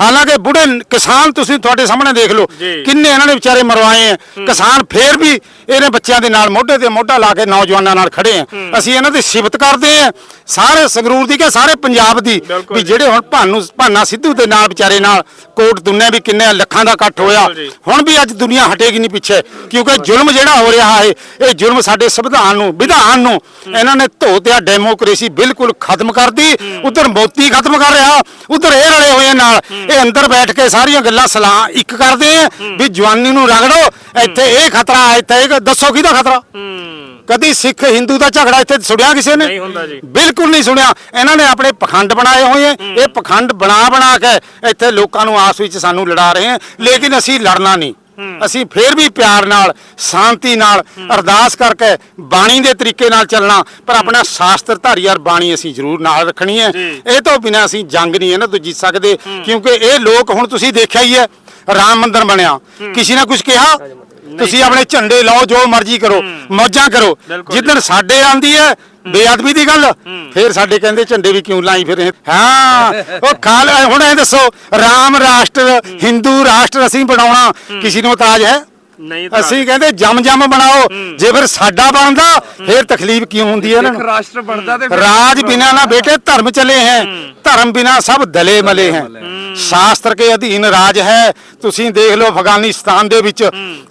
ਹਾਲਾਂਕਿ ਬੁੜੇ ਕਿਸਾਨ ਤੁਸੀਂ ਤੁਹਾਡੇ ਸਾਹਮਣੇ ਦੇਖ ਲਓ ਜੀ। ਕਿੰਨੇ ਇਹਨਾਂ ਨੇ ਵਿਚਾਰੇ ਮਰਵਾਏ ਆ ਕਿਸਾਨ ਫੇਰ ਵੀ ਇਹਨੇ ਬੱਚਿਆਂ ਦੇ ਨਾਲ ਮੋਢੇ ਤੇ ਮੋਢਾ ਲਾ ਕੇ ਨੌਜਵਾਨਾਂ ਨਾਲ ਖੜੇ ਆ ਅਸੀਂ ਇਹਨਾਂ ਦੀ ਸਿਫਤ ਕਰਦੇ ਆ ਸਾਰੇ ਸੰਗਰੂਰ ਦੀ ਕਿ ਸਾਰੇ ਪੰਜਾਬ ਦੀ ਬਿਲਕੁਲ ਵੀ ਜਿਹੜੇ ਹੁਣ ਭਾਨੂ ਭਾਨਾ ਸਿੱਧੂ ਦੇ ਨਾਲ ਵਿਚਾਰੇ ਨਾਲ ਕੋਟ ਦੁੰਨੇ ਵੀ ਕਿੰਨੇ ਲੱਖਾਂ ਦਾ ਇਕੱਠ ਹੋਇਆ। ਹੁਣ ਵੀ ਅੱਜ ਦੁਨੀਆ ਹਟੇਗੀ ਨਹੀਂ ਪਿੱਛੇ ਕਿਉਂਕਿ ਜ਼ੁਲਮ ਜਿਹੜਾ ਹੋ ਰਿਹਾ ਹੈ ਇਹ ਜ਼ੁਲਮ ਸਾਡੇ ਸੰਵਿਧਾਨ ਨੂੰ ਵਿਧਾਨ ਨੂੰ ਇਹਨਾਂ ਨੇ ਧੋ ਤੇ ਡੈਮੋਕ੍ਰੇਸੀ ਬਿਲਕੁਲ ਖਤਮ ਕਰਦੀ ਉਧਰ ਮੋਤੀ ਖਤਮ ਕਰ ਰਿਹਾ ਉਧਰ ਇਹ ਰਲੇ ਹੋਏ ਨਾਲ ਇਹ ਅੰਦਰ ਬੈਠ ਕੇ ਸਾਰੀਆਂ ਗੱਲਾਂ ਸਲਾਹ ਇੱਕ ਕਰਦੇ ਆ ਵੀ ਜਵਾਨੀ ਨੂੰ ਰਗੜੋ ਇੱਥੇ ਇਹ ਖਤਰਾ ਇੱਥੇ ਇਹ ਦੱਸੋ ਕਿਹਦਾ ਖਤਰਾ? ਕਦੀ ਸਿੱਖ ਹਿੰਦੂ ਦਾ ਝਗੜਾ ਇੱਥੇ ਸੁਣਿਆ ਕਿਸੇ ਨੇ? ਨਹੀਂ ਹੁੰਦਾ ਜੀ। ਬਿਲਕੁਲ ਨਹੀਂ ਸੁਣਿਆ। ਇਹਨਾਂ ਨੇ ਆਪਣੇ ਪਖੰਡ ਬਣਾਏ ਹੋਏ ਆ। ਇਹ ਪਖੰਡ ਬਣਾ ਬਣਾ ਕੇ ਇੱਥੇ ਲੋਕਾਂ ਨੂੰ ਆਸ ਵਿੱਚ ਸਾਨੂੰ ਲੜਾ ਰਹੇ ਆ ਲੇਕਿਨ ਅਸੀਂ ਲੜਨਾ ਨਹੀਂ। ਅਸੀਂ ਫੇਰ ਵੀ ਪਿਆਰ ਨਾਲ ਸ਼ਾਂਤੀ ਨਾਲ ਅਰਦਾਸ ਕਰਕੇ ਬਾਣੀ ਦੇ ਤਰੀਕੇ ਨਾਲ ਚੱਲਣਾ। ਪਰ ਆਪਣਾ ਸ਼ਾਸਤਰ ਧਾਰੀ ਯਾਰ ਬਾਣੀ ਅਸੀਂ ਜ਼ਰੂਰ ਨਾਲ ਰੱਖਣੀ ਹੈ। ਇਹ ਤੋਂ ਬਿਨਾਂ ਅਸੀਂ ਜੰਗ ਨਹੀਂ ਇਹਨਾਂ ਤੋਂ ਜਿੱਤ ਸਕਦੇ। ਕਿਉਂਕਿ ਇਹ ਲੋਕ ਹੁਣ ਤੁਸੀਂ ਦੇਖਿਆ ਹੀ ਹੈ। ਰਾਮ ਮੰਦਿਰ ਬਣਿਆ। ਕਿਸੇ ਨੇ ਕੁਝ ਕਿਹਾ ਤੁਸੀਂ ਆਪਣੇ ਝੰਡੇ ਲਾਓ ਜੋ ਮਰਜ਼ੀ ਕਰੋ ਮੌਜਾਂ ਕਰੋ। ਜਿੱਦਣ ਸਾਡੇ ਆਂਦੀ ਹੈ ਬੇਅਦਬੀ ਦੀ ਗੱਲ ਫੇਰ ਸਾਡੇ ਕਹਿੰਦੇ ਝੰਡੇ ਵੀ ਕਿਉਂ ਲਾਈ ਫਿਰ ਹਾਂ ਉਹ ਖਾਲ ਹੁਣ ਇਹ ਦੱਸੋ ਰਾਮ ਰਾਸ਼ਟਰ ਹਿੰਦੂ ਰਾਸ਼ਟਰ ਅਸੀਂ ਬਣਾਉਣਾ ਕਿਸੇ ਨੂੰ ਤਾਜ ਹੈ? ਨਹੀਂ ਤਾਂ ਅਸੀਂ ਕਹਿੰਦੇ ਜਮ ਜਮ ਬਣਾਓ ਜੇ ਫਿਰ ਸਾਡਾ ਬਣਦਾ ਫਿਰ ਤਕਲੀਫ ਕਿਉਂ ਹੁੰਦੀ ਹੈ ਇਹਨਾਂ ਇੱਕ ਨੂੰ ਰਾਸ਼ਟਰ ਬਣਦਾ ਤੇ ਫਿਰ ਰਾਜ ਬਿਨਾ ਨਾ बेटे धर्म चले हैं ਧਰਮ ਬਿਨਾ ਸਭ ਦਲੇ ਮਲੇ ਹੈ ਸ਼ਾਸਤਰ ਕੇ ਅਧੀਨ ਰਾਜ ਹੈ ਤੁਸੀਂ ਦੇਖ ਲਓ ਅਫਗਾਨਿਸਤਾਨ ਦੇ ਵਿੱਚ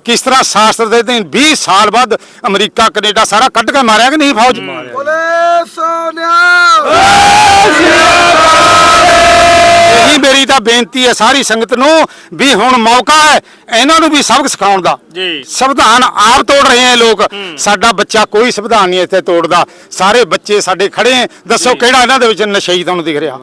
ਕਿਸ ਤਰ੍ਹਾਂ ਸ਼ਾਸਤਰ ਦੇ ਅਧੀਨ 20 ਸਾਲ ਬਾਅਦ ਅਮਰੀਕਾ ਕੈਨੇਡਾ ਸਾਰਾ ਕੱਢ ਕੇ ਮਾਰਿਆ ਕਿ ਨਹੀਂ ਫੌਜ ਇਹੀ ਮੇਰੀ ਤਾਂ ਬੇਨਤੀ ਹੈ ਸਾਰੀ ਸੰਗਤ ਨੂੰ ਵੀ ਹੁਣ ਮੌਕਾ ਹੈ ਇਹਨਾਂ ਨੂੰ ਵੀ ਸਬਕ ਸਿਖਾਉਣ ਦਾ। ਜੀ। ਸੰਵਿਧਾਨ ਆਪ ਤੋੜ ਰਹੇ ਹੈ ਲੋਕ। ਸਾਡਾ ਬੱਚਾ ਕੋਈ ਸੰਵਿਧਾਨ ਨਹੀਂ ਇੱਥੇ ਤੋੜਦਾ। ਸਾਰੇ ਬੱਚੇ ਸਾਡੇ ਖੜੇ ਹੈ। ਦੱਸੋ ਕਿਹੜਾ ਇਹਨਾਂ ਦੇ ਵਿੱਚ ਨਸ਼ਈ ਤੁਹਾਨੂੰ ਦਿਖ ਰਿਹਾ?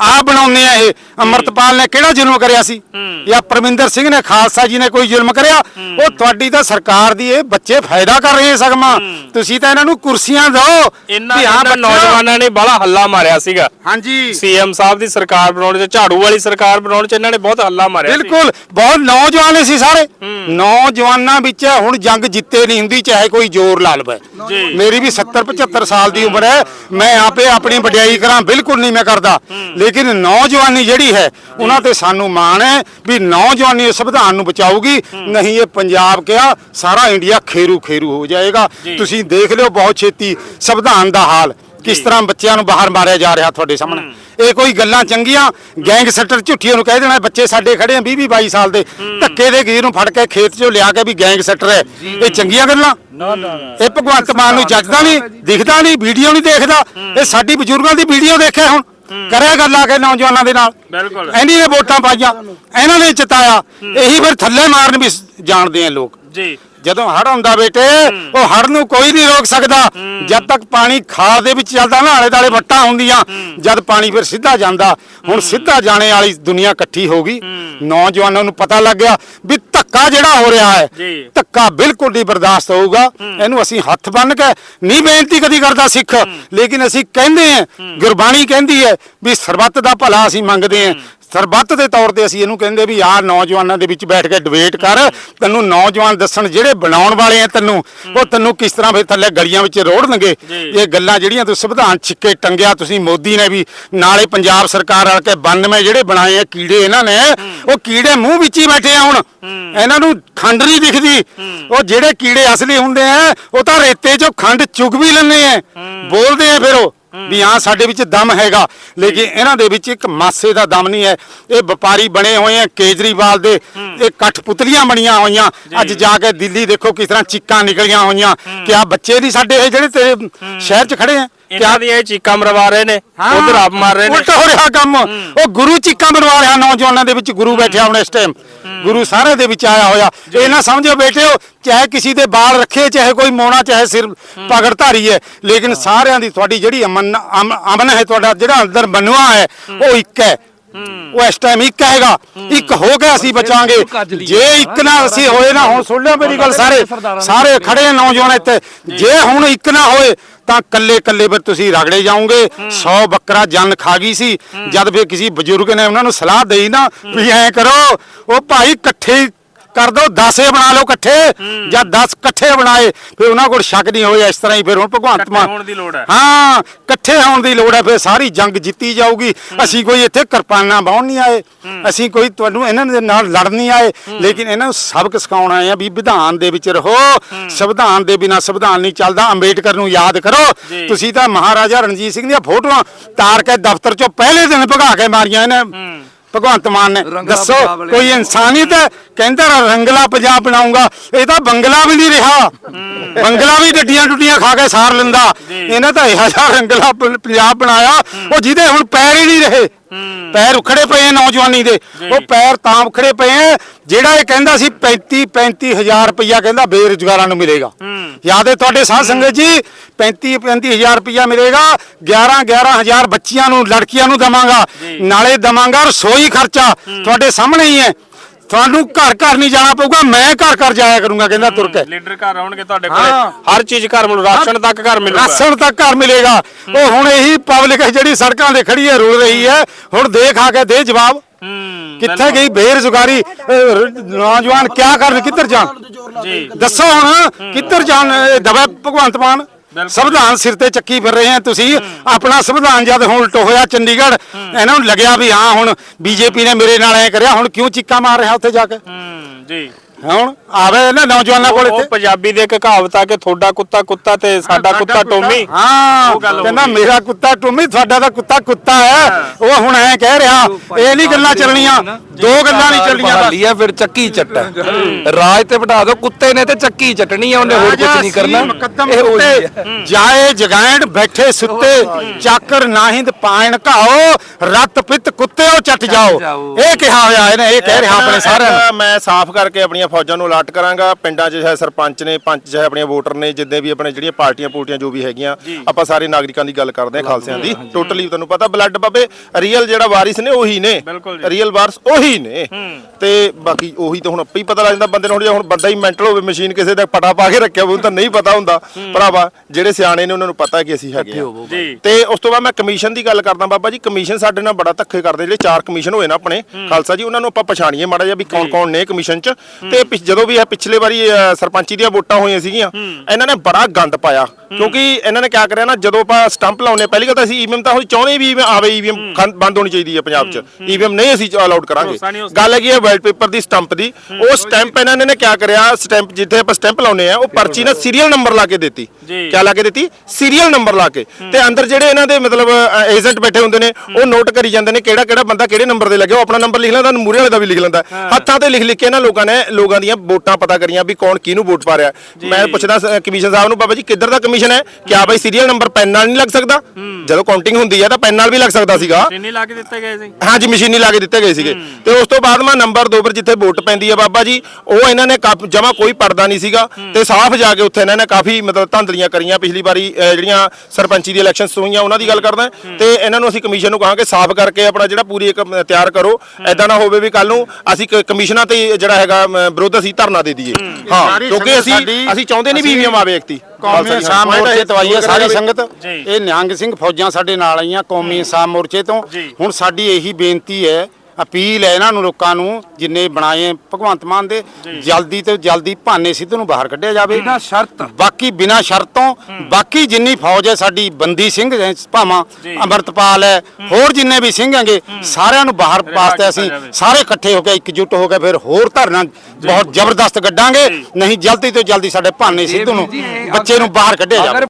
ਆਪ ਬਣਾਉਂਦੇ ਆ ਇਹ। ਅਮਰਤਪਾਲ ਨੇ ਕਿਹੜਾ ਜ਼ੁਲਮ ਕਰਿਆ ਸੀ? ਜਾਂ ਪਰਮਿੰਦਰ ਸਿੰਘ ਨੇ ਖਾਲਸਾ ਜੀ ਨੇ ਕੋਈ ਜ਼ੁਲਮ ਕਰਿਆ? ਉਹ ਤੁਹਾਡੀ ਤਾਂ ਸਰਕਾਰ ਦੀ ਇਹ ਬੱਚੇ ਫਾਇਦਾ ਕਰ ਰਹੇ ਸਗਮਾ। ਤੁਸੀਂ ਤਾਂ ਇਹਨਾਂ ਨੂੰ ਕੁਰਸੀਆਂ ਦਿਓ। ਇਹਨਾਂ। ਨੌਜਵਾਨਾਂ ਨੇ ਬੜਾ ਹੱਲਾ ਮਾਰਿਆ ਸੀਗਾ। ਹਾਂਜੀ। ਸੀਐਮ ਸਾਹਿਬ ਦੀ ਸਰਕਾਰ ਬਣਾਉਣ ਚ ਝਾੜੂ ਵਾਲੀ ਸਰਕਾਰ ਬਣਾਉਣ ਚ ਇਹਨਾਂ ਨੇ ਬਹੁਤ ਹੱਲਾ ਮਾਰਿਆ ਸੀ। ਬਿਲਕੁਲ ਬਹੁਤ ਨੌਜਵਾਨ ਸੀ ਸਾਰੇ। ਨੌਜਵਾਨਾਂ ਵਿੱਚ ਹੁਣ ਜੰਗ ਜਿੱਤੇ ਨਹੀਂ ਹੁੰਦੀ ਚਾਹੇ ਕੋਈ ਜ਼ੋਰ ਲਾ ਲਵੇ। ਜੀ। ਮੇਰੀ ਵੀ 70 75 ਸਾਲ ਦੀ ਉਮਰ ਹੈ। ਮੈਂ ਆਪੇ ਆਪਣੀ ਵਡਿਆਈ ਕਰਾਂ ਬਿਲਕੁਲ ਨਹੀਂ ਮੈਂ ਕਰਦਾ। ਲੇਕਿਨ ਨੌਜਵਾਨੀ ਜਿਹੜੀ ਹੈ ਉਹਨਾਂ ਤੇ ਸਾਨੂੰ ਮਾਣ ਹੈ ਵੀ ਨੌਜਵਾਨੀ ਇਸ ਸੰਵਿਧਾਨ ਨੂੰ ਬਚਾਊਗੀ। ਨਹੀਂ ਇਹ ਪੰਜਾਬ ਕਿਹਾ ਸਾਰਾ ਇੰਡੀਆ ਖੇਰੂ ਖੇਰੂ ਹੋ ਜਾਏਗਾ। ਤੁਸੀਂ ਦੇਖ ਲਿਓ ਬਹੁਤ ਛੇਤੀ ਸੰਵਿਧਾਨ ਦਾ ਹਾਲ ਕਿਸ ਤਰ੍ਹਾਂ ਬੱਚਿਆਂ ਨੂੰ ਬਾਹਰ ਮਾਰਿਆ ਜਾ ਰਿਹਾ ਤੁਹਾਡੇ ਸਾਹਮਣੇ। ਇਹ ਕੋਈ ਗੱਲਾਂ ਚੰਗੀਆਂ ਗੈਂਗਸਟਰ ਝੁੱਠੀਆਂ ਨੂੰ ਕਹਿ ਦੇਣਾ ਬੱਚੇ ਸਾਡੇ ਖੜੇ ਆ 20 20 22 ਸਾਲ ਦੇ ਧੱਕੇ ਦੇ ਗੀਰ ਨੂੰ ਫੜ ਕੇ ਖੇਤ 'ਚੋਂ ਲਿਆ ਕੇ ਵੀ ਗੈਂਗਸਟਰ ਹੈ। ਇਹ ਚੰਗੀਆਂ ਗੱਲਾਂ? ਇਹ ਭਗਵੰਤ ਮਾਨ ਨੂੰ ਜੱਜਦਾ ਨਹੀਂ ਦਿਖਦਾ ਨਹੀਂ ਵੀਡੀਓ ਨਹੀਂ ਦੇਖਦਾ। ਇਹ ਸਾਡੀ ਬਜ਼ੁਰਗਾਂ ਦੀ ਵੀਡੀਓ ਦੇਖੇ ਹੁਣ। ਕਰਿਆ ਗੱਲ ਆ ਕੇ ਨੌਜਵਾਨਾਂ ਦੇ ਨਾਲ। ਬਿਲਕੁਲ। ਐਨੀ ਨੇ ਵੋਟਾਂ ਪਾਈਆਂ ਇਹਨਾਂ ਨੇ ਚਿਤਾਇਆ ਇਹੀ ਫਿਰ ਥੱਲੇ ਮਾਰਨ ਵੀ ਜਾਣਦੇ ਆ ਲੋਕ। ਜੀ। ਜਦੋਂ ਹੜ ਆਉਂਦਾ ਬੇਟੇ ਉਹ ਹੜ ਨੂੰ ਕੋਈ ਨਹੀਂ ਰੋਕ ਸਕਦਾ। ਜਦ ਤੱਕ ਪਾਣੀ ਖਾਲ ਦੇ ਵਿੱਚ ਚੱਲਦਾ ਨਾ ਆਲੇ ਦਾਲੇ ਵੱਟਾਂ ਹੁੰਦੀਆਂ ਜਦ ਪਾਣੀ ਫਿਰ ਸਿੱਧਾ ਜਾਂਦਾ। ਹੁਣ ਸਿੱਧਾ ਜਾਣੇ ਵਾਲੀ ਦੁਨੀਆ ਇਕੱਠੀ ਹੋ ਗਈ। ਨੌਜਵਾਨਾਂ ਨੂੰ ਪਤਾ ਲੱਗ ਗਿਆ ਵੀ ਧੱਕਾ ਜਿਹੜਾ ਹੋ ਰਿਹਾ ਹੈ। ਧੱਕਾ ਬਿਲਕੁਲ ਨਹੀਂ ਬਰਦਾਸ਼ਤ ਹੋਊਗਾ। ਇਹਨੂੰ ਅਸੀਂ ਹੱਥ ਬੰਨ ਕੇ ਨਹੀਂ ਬੇਨਤੀ ਕਦੀ ਕਰਦਾ ਸਿੱਖ। ਲੇਕਿਨ ਅਸੀਂ ਕਹਿੰਦੇ ਹਾਂ ਗੁਰਬਾਣੀ ਕਹਿੰਦੀ ਹੈ ਵੀ ਸਰਬੱਤ ਦਾ ਭਲਾ ਅਸੀਂ ਮੰਗਦੇ ਹਾਂ। ਸਰਬੱਤ ਦੇ ਤੌਰ ਤੇ ਅਸੀਂ ਇਹਨੂੰ ਕਹਿੰਦੇ ਵੀ ਆਹ ਨੌਜਵਾਨਾਂ ਦੇ ਵਿੱਚ ਬੈਠ ਕੇ ਡਿਬੇਟ ਕਰ ਤੈਨੂੰ ਨੌਜਵਾਨ ਦੱਸਣ ਜਿਹੜੇ ਬਣਾਉਣ ਵਾਲੇ ਆ ਤੈਨੂੰ ਉਹ ਤੈਨੂੰ ਕਿਸ ਤਰ੍ਹਾਂ ਫਿਰ ਥੱਲੇ ਗਲੀਆਂ ਵਿੱਚ ਰੋੜਨਗੇ? ਇਹ ਗੱਲਾਂ ਜਿਹੜੀਆਂ ਤੂੰ ਸੰਵਿਧਾਨ ਛਿੱਕੇ ਟੰਗਿਆ ਤੁਸੀਂ ਮੋਦੀ ਨੇ ਵੀ ਨਾਲੇ ਪੰਜਾਬ ਸਰਕਾਰ ਰਲ ਕੇ 92 ਜਿਹੜੇ ਬਣਾਏ ਆ ਕੀੜੇ ਇਹਨਾਂ ਨੇ ਉਹ ਕੀੜੇ ਮੂੰਹ ਵਿੱਚ ਹੀ ਬੈਠੇ ਆ ਹੁਣ। ਇਹਨਾਂ ਨੂੰ ਖੰਡ ਨਹੀਂ ਦਿਖਦੀ। ਉਹ ਜਿਹੜੇ ਕੀੜੇ ਅਸਲੀ ਹੁੰਦੇ ਆ ਉਹ ਤਾਂ ਰੇਤੇ 'ਚੋਂ ਖੰਡ ਚੁਗ ਵੀ ਲੈਂਦੇ ਆ। ਬੋਲਦੇ ਆ ਫਿਰ ਉਹ। ਵੀ ਹਾਂ ਸਾਡੇ ਵਿੱਚ ਦਮ ਹੈਗਾ। ਲੇਕਿਨ ਇਹਨਾਂ ਦੇ ਵਿੱਚ ਇੱਕ ਮਾਸੇ ਦਾ ਦਮ ਨਹੀਂ ਹੈ। ਇਹ ਵਪਾਰੀ ਬਣੇ ਹੋਏ ਆ ਕੇਜਰੀਵਾਲ ਦੇ। ਇਹ ਕਠਪੁਤਲੀਆਂ ਬਣੀਆਂ ਹੋਈਆਂ। ਅੱਜ ਜਾ ਕੇ ਦਿੱਲੀ ਦੇਖੋ ਕਿਸ ਤਰ੍ਹਾਂ ਚੀਕਾਂ ਨਿਕਲੀਆਂ ਹੋਈਆਂ। ਕਿ ਆ ਬੱਚੇ ਨਹੀਂ ਸਾਡੇ ਇਹ ਜਿਹੜੇ ਤੇਰੇ ਸ਼ਹਿਰ 'ਚ ਖੜੇ ਆ? ਇਹਨਾਂ ਦੀਆਂ ਇਹ ਚੀਕਾਂ ਮਰਵਾ ਰਹੇ ਨੇ। ਉਧਰ ਆਪ ਮਾਰ ਰਹੇ ਨੇ। ਉਲਟਾ ਹੋ ਰਿਹਾ ਕੰਮ। ਉਹ ਗੁਰੂ ਚੀਕਾਂ ਬਣਵਾ ਰਿਹਾ ਨੌਜਵਾਨਾਂ ਦੇ ਵਿੱਚ। ਗੁਰੂ ਬੈਠਿਆ ਹੁਣ ਇਸ ਟਾਈਮ ਗੁਰੂ ਸਾਰੇ ਦੇ ਵਿੱਚ ਆਇਆ ਹੋਇਆ। ਇਹ ਨਾ ਸਮਝੋ ਬੇਟਿਓ ਚਾਹੇ ਕਿਸੇ ਦੇ ਬਾਲ ਰੱਖੇ ਚਾਹੇ ਕੋਈ ਮੋਨਾ ਚਾਹੇ ਸਿਰ ਪਗੜ ਧਾਰੀ ਹੈ ਲੇਕਿਨ ਸਾਰਿਆਂ ਦੀ ਤੁਹਾਡੀ ਜਿਹੜੀ ਅਮਨ ਅਮ- ਅਮਨ ਹੈ ਤੁਹਾਡਾ ਜਿਹੜਾ ਅੰਦਰ ਬਨਵਾ ਹੈ ਉਹ ਇੱਕ ਹੈ। ਉਹ ਇਸ ਟਾਈਮ ਇੱਕ ਹੈਗਾ। ਇੱਕ ਹੋ ਕੇ ਅਸੀਂ ਬਚਾਂਗੇ। ਜੇ ਇੱਕ ਨਾ ਅਸੀਂ ਹੋਏ ਨਾ ਹੁਣ ਸੁਣ ਲਿਓ ਮੇਰੀ ਗੱਲ ਸਾਰੇ। ਸਾਰੇ ਖੜੇ ਨੌਜਵਾਨ ਇੱਥੇ। ਜੇ ਹੁਣ ਇੱਕ ਨਾ ਹੋਏ ਤਾਂ ਕੱਲੇ ਕੱਲੇ ਫਿਰ ਤੁਸੀਂ ਰਗੜੇ ਜਾਓਗੇ 100 ਬੱਕਰਾ ਜਨ ਖਾ ਗਈ ਸੀ। ਜਦ ਫਿਰ ਕਿਸੇ ਬਜ਼ੁਰਗ ਨੇ ਉਹਨਾਂ ਨੂੰ ਸਲਾਹ ਦੇਈ ਨਾ ਵੀ ਐ ਕਰੋ, ਉਹ ਭਾਈ ਇਕੱਠੇ ਕਰ ਦੋ 10 ਬਣਾ ਲਓ ਇਕੱਠੇ ਜਾਂ 10 ਇਕੱਠੇ ਬਣਾਏ ਫਿਰ ਉਹਨਾਂ ਕੋਲ ਸ਼ੱਕ ਨਹੀਂ ਹੋਇਆ ਇਸ ਤਰ੍ਹਾਂ ਹੀ ਫਿਰ ਹੁਣ ਭਗਵੰਤ ਮਾਨ ਹੋਣ ਦੀ ਲੋੜ ਹੈ। ਹਾਂ ਇਕੱਠੇ ਹੋਣ ਦੀ ਲੋੜ ਹੈ ਫਿਰ ਸਾਰੀ ਜੰਗ ਜਿੱਤੀ ਜਾਊਗੀ। ਅਸੀਂ ਕੋਈ ਇੱਥੇ ਕਿਰਪਾਨਾਂ ਬਾਉਣ ਨਹੀਂ ਆਏ। ਅਸੀਂ ਕੋਈ ਤੁਹਾਨੂੰ ਇਹਨਾਂ ਦੇ ਨਾਲ ਲੜਨ ਨਹੀਂ ਆਏ। ਲੇਕਿਨ ਇਹਨਾਂ ਨੂੰ ਸਬਕ ਸਿਖਾਉਣ ਆਏ ਆ ਵੀ ਵਿਧਾਨ ਦੇ ਵਿੱਚ ਰਹੋ। ਸੰਵਿਧਾਨ ਦੇ ਬਿਨਾ ਸੰਵਿਧਾਨ ਨਹੀਂ ਚੱਲਦਾ। ਅੰਬੇਡਕਰ ਨੂੰ ਯਾਦ ਕਰੋ। ਤੁਸੀਂ ਤਾਂ ਮਹਾਰਾਜਾ ਰਣਜੀਤ ਸਿੰਘ ਦੀਆਂ ਫੋਟੋਆਂ ਤਾਰ ਕੇ ਦਫ਼ਤਰ ਚੋਂ ਪਹਿਲੇ ਦਿਨ ਭਗਾ ਕੇ ਮਾਰੀਆਂ ਇਹਨੇ। ਭਗਵੰਤ ਮਾਨ ਨੇ। ਦੱਸੋ ਕੋਈ ਇਨਸਾਨੀਅਤ ਹੈ? ਕਹਿੰਦਾ ਰੰਗਲਾ ਪੰਜਾਬ ਬਣਾਉਂਗਾ। ਇਹ ਤਾਂ ਬੰਗਲਾ ਵੀ ਨਹੀਂ ਰਿਹਾ। ਬੰਗਲਾ ਵੀ ਡੱਡੀਆਂ ਡੁੱਡੀਆਂ ਖਾ ਕੇ ਸਾਰ ਲੈਂਦਾ। ਇਹਨੇ ਤਾਂ ਇਹੋ ਜਿਹਾ ਰੰਗਲਾ ਪੰਜਾਬ ਬਣਾਇਆ। ਉਹ ਜਿਹਦੇ ਹੁਣ ਪੈਰ ਹੀ ਨਹੀਂ ਰਹੇ। ਪੈਰ ਉਖੜੇ ਪਏ ਆ ਨੌਜਵਾਨੀ ਦੇ। ਉਹ ਪੈਰ ਤਾਂ ਉਖੜੇ ਪਏ ਆ ਜਿਹੜਾ ਇਹ ਕਹਿੰਦਾ ਸੀ 35 35000 ਰੁਪਇਆ ਕਹਿੰਦਾ ਬੇਰੁਜ਼ਗਾਰਾਂ ਨੂੰ ਮਿਲੇਗਾ। ਯਾਦ ਹੈ ਤੁਹਾਡੇ ਸਾਧ ਸੰਗਤ ਜੀ? 35 35000 ਰੁਪਇਆ ਮਿਲੇਗਾ 11 11000 ਬੱਚੀਆਂ ਨੂੰ ਲੜਕੀਆਂ ਨੂੰ ਦਵਾਂਗਾ। ਨਾਲੇ ਦਵਾਂਗਾ ਰਸੋਈ ਖਰਚਾ। ਤੁਹਾਡੇ ਸਾਹਮਣੇ ਹੀ ਹੈ। ਤੁਹਾਨੂੰ ਘਰ ਘਰ ਨਹੀਂ ਜਾਣਾ ਪਊਗਾ ਮੈਂ ਘਰ ਘਰ ਜਾਇਆ ਕਰੂੰਗਾ ਕਹਿੰਦਾ ਤੁਰ ਕੇ ਲੀਡਰ ਘਰ ਆਉਣਗੇ ਤੁਹਾਡੇ ਹਾਂ। ਕੋਲੇ। ਹਰ ਚੀਜ਼ ਘਰ ਮਿਲੂ ਰਾਸ਼ਨ ਤੱਕ ਘਰ ਮਿਲੂਗਾ। ਰਾਸ਼ਨ ਤੱਕ ਘਰ ਮਿਲੇਗਾ। ਉਹ ਹੁਣ ਇਹੀ ਪਬਲਿਕ ਜਿਹੜੀ ਸੜਕਾਂ ਤੇ ਖੜੀ ਹੈ ਰੁਲ ਰਹੀ ਹੈ। ਹੁਣ ਦੇਖ ਆ ਕੇ ਦੇ ਜਵਾਬ। ਹੂੰ ਕਿੱਥੇ ਗਈ ਬੇਰੁਜ਼ਗਾਰੀ? ਅਹ, ਰ- ਨੌਜਵਾਨ ਕਿਆ ਕਰਨ ਕਿੱਧਰ ਜਾਣ? ਜੀ। ਦੱਸੋ ਹੁਣ ਕਿੱਧਰ ਜਾਣ ਇਹ ਦਵਾ ਭਗਵੰਤ ਮਾਨ? ਸੰਵਿਧਾਨ ਸਿਰ ਤੇ ਚੱਕੀ ਫਿਰ ਰਹੇ ਆ ਤੁਸੀਂ। ਆਪਣਾ ਸੰਵਿਧਾਨ ਜਦ ਹੁਣ ਉਲਟ ਹੋਇਆ ਚੰਡੀਗੜ੍ਹ ਇਹਨਾਂ ਨੂੰ ਲੱਗਿਆ ਵੀ ਹਾਂ ਹੁਣ ਬੀਜੇਪੀ ਨੇ ਮੇਰੇ ਨਾਲ ਐ ਕਰਿਆ ਹੁਣ ਕਿਉਂ ਚੀਕਾਂ ਮਾਰ ਰਿਹਾ ਉੱਥੇ ਜਾ ਕੇ? ਹੂੰ ਜੀ। ਹੁਣ ਆਵੇ ਨਾ ਨੌਜਵਾਨਾਂ ਕੋਲ ਉਹ ਇੱਥੇ। ਪੰਜਾਬੀ ਦੇ ਇੱਕ ਕਹਾਵਤ ਆ ਕਿ ਤੁਹਾਡਾ ਕੁੱਤਾ ਕੁੱਤਾ ਤੇ ਸਾਡਾ ਕੁੱਤਾ ਟੋਮੀ। ਹਾਂ ਉਹ ਗੱਲ ਹੋ ਕਹਿੰਦਾ ਗਈ। ਮੇਰਾ ਕੁੱਤਾ ਟੋਮੀ ਤੁਹਾਡਾ ਤਾਂ ਕੁੱਤਾ ਕੁੱਤਾ ਹੈ। ਉਹ ਹੁਣ ਐ ਕਹਿ ਰਿਹਾ ਇਹ ਨਹੀਂ ਗੱਲਾਂ ਚੱਲਣੀਆਂ ਦੋ ਗੱਲਾਂ ਨਹੀਂ ਚੱਲਣੀਆਂ ਬਸ। ਬਹਾਲੀ ਆ ਫਿਰ ਚੱਕੀ ਚੱਟਾ ਰਾਜ ਤੇ ਬਿਠਾ ਦਿਓ ਕੁੱਤੇ ਨੇ ਤੇ ਚੱਕੀ ਚੱਟਣੀ ਆ ਉਹਨੇ ਹੋਰ ਕੁਝ ਨਹੀਂ ਕਰਨਾ। ਇਹ ਉਹੀ ਉੱਤੇ ਜਾਏ ਜਗੈਂਡ ਬੈਠੇ ਸੁੱਤੇ ਚਾਕਰ ਨਾਹਿੰਦ ਪਾਇਣ ਘਾਓ ਰੱਤ ਪਿੱਤ ਕੁੱਤੇ ਉਹ ਚੱਟ ਜਾਓ। ਜਾਓ। ਇਹ ਕਿਹਾ ਹੋਇਆ ਇਹਨੇ ਇਹ ਕਹਿ ਰਿਹਾ ਆਪਣੇ ਸਾਰਿਆਂ ਨੂੰ। ਮੈਂ ਸਾਫ਼ ਕਰਕੇ ਆਪਣੀਆਂ ਫੌਜਾਂ ਨੂੰ ਅਲਰਟ ਕਰਾਂਗਾ। ਪਿੰਡਾਂ 'ਚ ਚਾਹੇ ਸਰਪੰਚ ਨੇ ਪੰਚ ਚਾਹੇ ਆਪਣੀਆਂ ਵੋਟਰ ਨੇ ਜਿੱਦੇ ਵੀ ਆਪਣੇ ਜਿਹੜੀਆਂ ਪਾਰਟੀਆਂ ਪੂਰਟੀਆਂ ਜੋ ਵੀ ਹੈਗੀਆਂ ਆਪਾਂ ਸਾਰੇ ਨਾਗਰਿਕਾਂ ਦੀ ਗੱਲ ਕਰਦੇ ਹਾਂ ਖਾਲਸਿਆਂ ਦੀ। ਟੋਟਲੀ ਤੁਹਾਨੂੰ ਪਤਾ ਬਲੱਡ ਬਾਬੇ ਰੀਅਲ ਜਿਹੜਾ ਵਾਰਿਸ ਨੇ ਉਹੀ ਨੇ। ਰੀਅਲ ਵਾਰਿਸ ਉਹੀ ਨੇ। ਤੇ ਬਾਕੀ ਉਹੀ ਤਾਂ ਹੁਣ ਆਪੇ ਹੀ ਪਤਾ ਲੱਗ ਜਾਂਦਾ ਬੰਦੇ ਨੂੰ ਹੁਣ ਜੇ ਹੁਣ ਬੰਦਾ ਹੀ ਮੈਂਟਲ ਹੋਵੇ ਮਸ਼ੀਨ ਕਿਸੇ ਦਾ ਪਟਾ ਪਾ ਕੇ ਰੱਖਿਆ ਹੋਵੇ ਤਾਂ ਨਹੀਂ ਪਤਾ ਹੁੰਦਾ। ਭਰਾਵਾ ਜਿਹੜੇ ਸਿਆਣੇ ਨੇ ਉਹਨਾਂ ਨੂੰ ਪਤਾ ਕਿ ਅਸੀਂ ਹੈਗੇ ਆ ਤੇ ਉਸ ਤੋਂ ਬਾਅਦ ਮੈਂ ਕਮਿਸ਼ਨ ਦੀ ਗੱਲ ਕਰਦਾ ਬਾਬਾ ਜੀ ਕਮਿਸ਼ਨ ਸਾਡੇ ਨਾਲ ਬੜਾ ਧੱਕੇ ਕਰਦੇ ਜਿਹੜੇ ਚਾਰ ਕਮਿਸ਼ਨ ਹੋਏ ਨਾ ਆਪਣੇ ਖਾਲਸਾ ਜੀ ਉਹਨਾਂ ਨੂੰ ਆਪਾਂ ਪਛਾਣੀਏ ਮਾੜਾ ਜਿਹਾ ਵੀ ਕੌਣ ਕੌਣ ਨੇ ਕਮਿਸ਼ਨ 'ਚ। ਤੇ ਪਿਛ- ਜਦੋਂ ਵੀ ਇਹ ਪਿਛਲੇ ਵਾਰੀ ਅ, ਸਰਪੰਚੀ ਦੀਆਂ ਵੋਟਾਂ ਹੋਈਆਂ ਸੀਗੀਆਂ ਇਹਨਾਂ ਨੇ ਬੜਾ ਗੰਦ ਪਾਇਆ। ਕਿਉਂਕਿ ਇਹਨਾਂ ਨੇ ਕਿਆ ਕਰਿਆ ਨਾ ਜਦੋਂ ਆਪਾਂ ਸਟੰਪ ਲਾਉਨੇ ਪਹਿਲੀ ਗੱਲ ਤਾਂ ਅਸੀਂ ਈਵੀਐਮ ਤਾਂ ਹੁਣ ਚਾਹੁੰਦੇ ਵੀ EVM ਆਵੇ ਈਵੀਐਮ ਬੰਦ ਹੋਣੀ ਚਾਹੀਦੀ ਹੈ ਪੰਜਾਬ 'ਚ। ਈਵੀਐਮ ਨਹੀਂ ਅਸੀਂ ਅਲਾਉਡ ਕਰਾਂਗੇ। ਭਰੋਸਾ ਨਹੀਂ ਉਸ ਗੱਲ ਹੈਗੀ ਹੈ ਵਾਈਟ ਪੇਪਰ ਦੀ ਸਟੰਪ ਦੀ। ਉਹ ਸਟੈਂਪ ਇਹਨਾਂ ਨੇ ਕਿਆ ਕਰਿਆ ਸਟੈਂਪ ਜਿੱਥੇ ਆਪਾਂ ਸਟੈਂਪ ਲਾਉਨੇ ਆ ਉਹ ਪਰਚੀ ਨਾਲ ਸੀਰੀਅਲ ਨੰਬਰ ਲਾ ਕੇ ਦਿੱਤੀ। ਜੀ। ਕਿਆ ਲਾ ਕੇ ਦਿੱਤੀ? ਸੀਰੀਅਲ ਨੰਬਰ ਲਾ ਕੇ। ਤੇ ਅੰਦਰ ਜਿਹੜੇ ਇਹਨਾਂ ਦੇ ਮਤਲਬ ਏਜੰਟ ਬੈਠੇ ਹੁੰਦੇ ਨੇ ਉਹ ਨੋਟ ਕਰੀ ਜਾਂਦੇ ਨੇ ਕਿਹੜਾ ਕਿਹੜਾ ਬੰਦਾ ਕਿਹੜੇ ਨੰਬਰ ਦੇ ਲੱਗਿਆ। ਉਹ ਆਪਣਾ ਨੰਬਰ ਲਿਖ ਲੈਂਦਾ ਮੂਰੇ ਵਾਲੇ ਦਾ ਵੀ ਲਿਖ ਲੈਂਦਾ। ਹੱਥਾਂ ਤੇ ਲਿਖ ਲਿਖ ਕੇ ਇਹਨਾਂ ਲੋਕਾਂ ਨੇ ਲੋਕ ਲੋਕਾਂ ਦੀਆਂ ਵੋਟਾਂ ਪਤਾ ਕਰੀਆਂ ਵੀ ਕੌਣ ਕਿਹਨੂੰ ਵੋਟ ਪਾ ਰਿਹਾ। ਮੈਂ ਪੁੱਛਦਾ ਸ- ਕਮਿਸ਼ਨ ਸਾਹਿਬ ਨੂੰ ਬਾਬਾ ਜੀ ਕਿੱਧਰ ਦਾ ਕਮਿਸ਼ਨ ਹੈ? ਕਿਆ ਬਾਈ ਸੀਰੀਅਲ ਨੰਬਰ ਪੈਨ ਨਾਲ ਨਹੀਂ ਲੱਗ ਸਕਦਾ? ਜਦੋਂ ਕਾਊਂਟਿੰਗ ਹੁੰਦੀ ਹੈ ਤਾਂ ਪੈਨ ਨਾਲ ਵੀ ਲੱਗ ਸਕਦਾ ਸੀਗਾ। ਚੀਨੀ ਲਾ ਕੇ ਦਿੱਤੇ ਗਏ ਸੀ। ਹਾਂਜੀ ਮਸ਼ੀਨੀ ਲਾ ਕੇ ਦਿੱਤੇ ਗਏ ਸੀਗੇ। ਤੇ ਉਸ ਤੋਂ ਬਾਅਦ ਮੈਂ ਨੰਬਰ 2 ਪਰ ਜਿੱਥੇ ਵੋਟ ਪੈਂਦੀ ਹੈ ਬਾਬਾ ਜੀ ਉਹ ਇਹਨਾਂ ਨੇ ਜਮਾ ਕੋਈ ਪਰਦਾ ਨਹੀਂ ਸੀਗਾ। ਤੇ ਸਾਫ਼ ਜਾ ਕੇ ਉੱਥੇ ਇਹਨਾਂ ਨੇ ਕਾਫੀ ਮਤਲਬ ਧਾਂਦਲੀਆਂ ਕਰੀਆਂ ਪਿਛਲੀ ਵਾਰੀ ਅਹ, ਜਿਹੜੀਆਂ ਸਰਪੰਚੀ ਦੀ ਇਲੈਕਸ਼ਨਸ ਹੋਈਆਂ ਉਹਨਾਂ ਦੀ ਗੱਲ ਕਰਦਾ। ਤੇ ਇਹਨਾਂ ਨੂੰ ਅਸੀਂ ਕਮਿਸ਼ਨ ਨੂੰ ਕਹਾਂਗੇ ਸਾਫ਼ ਕਰਕੇ ਆਪਣਾ ਜਿਹੜਾ ਪੂਰੀ ਇੱਕ ਅਮ, ਤਿਆਰ ਕਰੋ। ਐਦਾਂ ਨਾ ਹੋਵੇ ਵੀ ਕੱਲ ਨੂੰ ਅਸੀਂ ਕ- ਕਮਿਸ਼ਨਾਂ ਤੇ ਜਿਹੜਾ ਹੈਗਾ ਅਮ, ਵਿਰੋਧ ਅਸੀਂ ਧਰਨਾ ਦੇ ਦਈਏ। ਹਾਂ। ਸਾਰੀ ਕਿਉਂਕਿ ਸੰਗਤ ਅਸੀਂ ਸਾਡੀ- ਅਸੀਂ ਚਾਹੁੰਦੇ ਨਹੀਂ ਵੀ ਈਵੀਐਮ ਆਵੇ ਇਕਤੀ ਕੌਮੀ ਇਨਸਾਨ ਮੋਰਚੇ ਤੋਂ ਆਈ ਹੈ ਸਾਰੀ ਸੰਗਤ। ਜੀ। ਇਹ ਨਿਹੰਗ ਸਿੰਘ ਫੌਜਾਂ ਸਾਡੇ ਨਾਲ ਆਈਆਂ ਕੌਮੀ ਇਨਸਾਨ ਮੋਰਚੇ ਤੋਂ। ਜੀ। ਹੁਣ ਸਾਡੀ ਇਹੀ ਬੇਨਤੀ ਹੈ ਅਪੀਲ ਹੈ ਇਹਨਾਂ ਨੂੰ ਲੋਕਾਂ ਨੂੰ ਜਿੰਨੇ ਬਣਾਏ ਭਗਵੰਤ ਮਾਨ ਦੇ ਜਲਦੀ ਤੋਂ ਜਲਦੀ ਭਾਨੇ ਸਿੱਧੂ ਨੂੰ ਬਾਹਰ ਕੱਢਿਆ ਜਾਵੇ। ਬਿਨਾਂ ਸ਼ਰਤ। ਬਾਕੀ ਬਿਨਾਂ ਸ਼ਰਤੋਂ ਬਾਕੀ ਜਿੰਨੀ ਫੌਜ ਹੈ ਸਾਡੀ ਬੰਦੀ ਸਿੰਘ ਭਾਵਾਂ ਅਮਰਤਪਾਲ ਹੈ ਹੋਰ ਜਿੰਨੇ ਵੀ ਸਿੰਘ ਹੈਗੇ ਸਾਰਿਆਂ ਨੂੰ ਬਾਹਰ ਵਾਸਤੇ ਅਸੀਂ। ਸਾਰੇ ਇਕੱਠੇ ਹੋ ਕੇ ਇਕਜੁੱਟ ਹੋ ਕੇ ਫਿਰ ਹੋਰ ਧਰਨਾ ਬਹੁਤ ਜ਼ਬਰਦਸਤ ਕੱਢਾਂਗੇ। ਨਹੀਂ ਜਲਦੀ ਤੋਂ ਜਲਦੀ ਸਾਡੇ ਭਾਨੇ ਸਿੱਧੂ ਨੂੰ ਬੱਚੇ ਨੂੰ ਬਾਹਰ ਕੱਢਿਆ ਜਾਵੇ।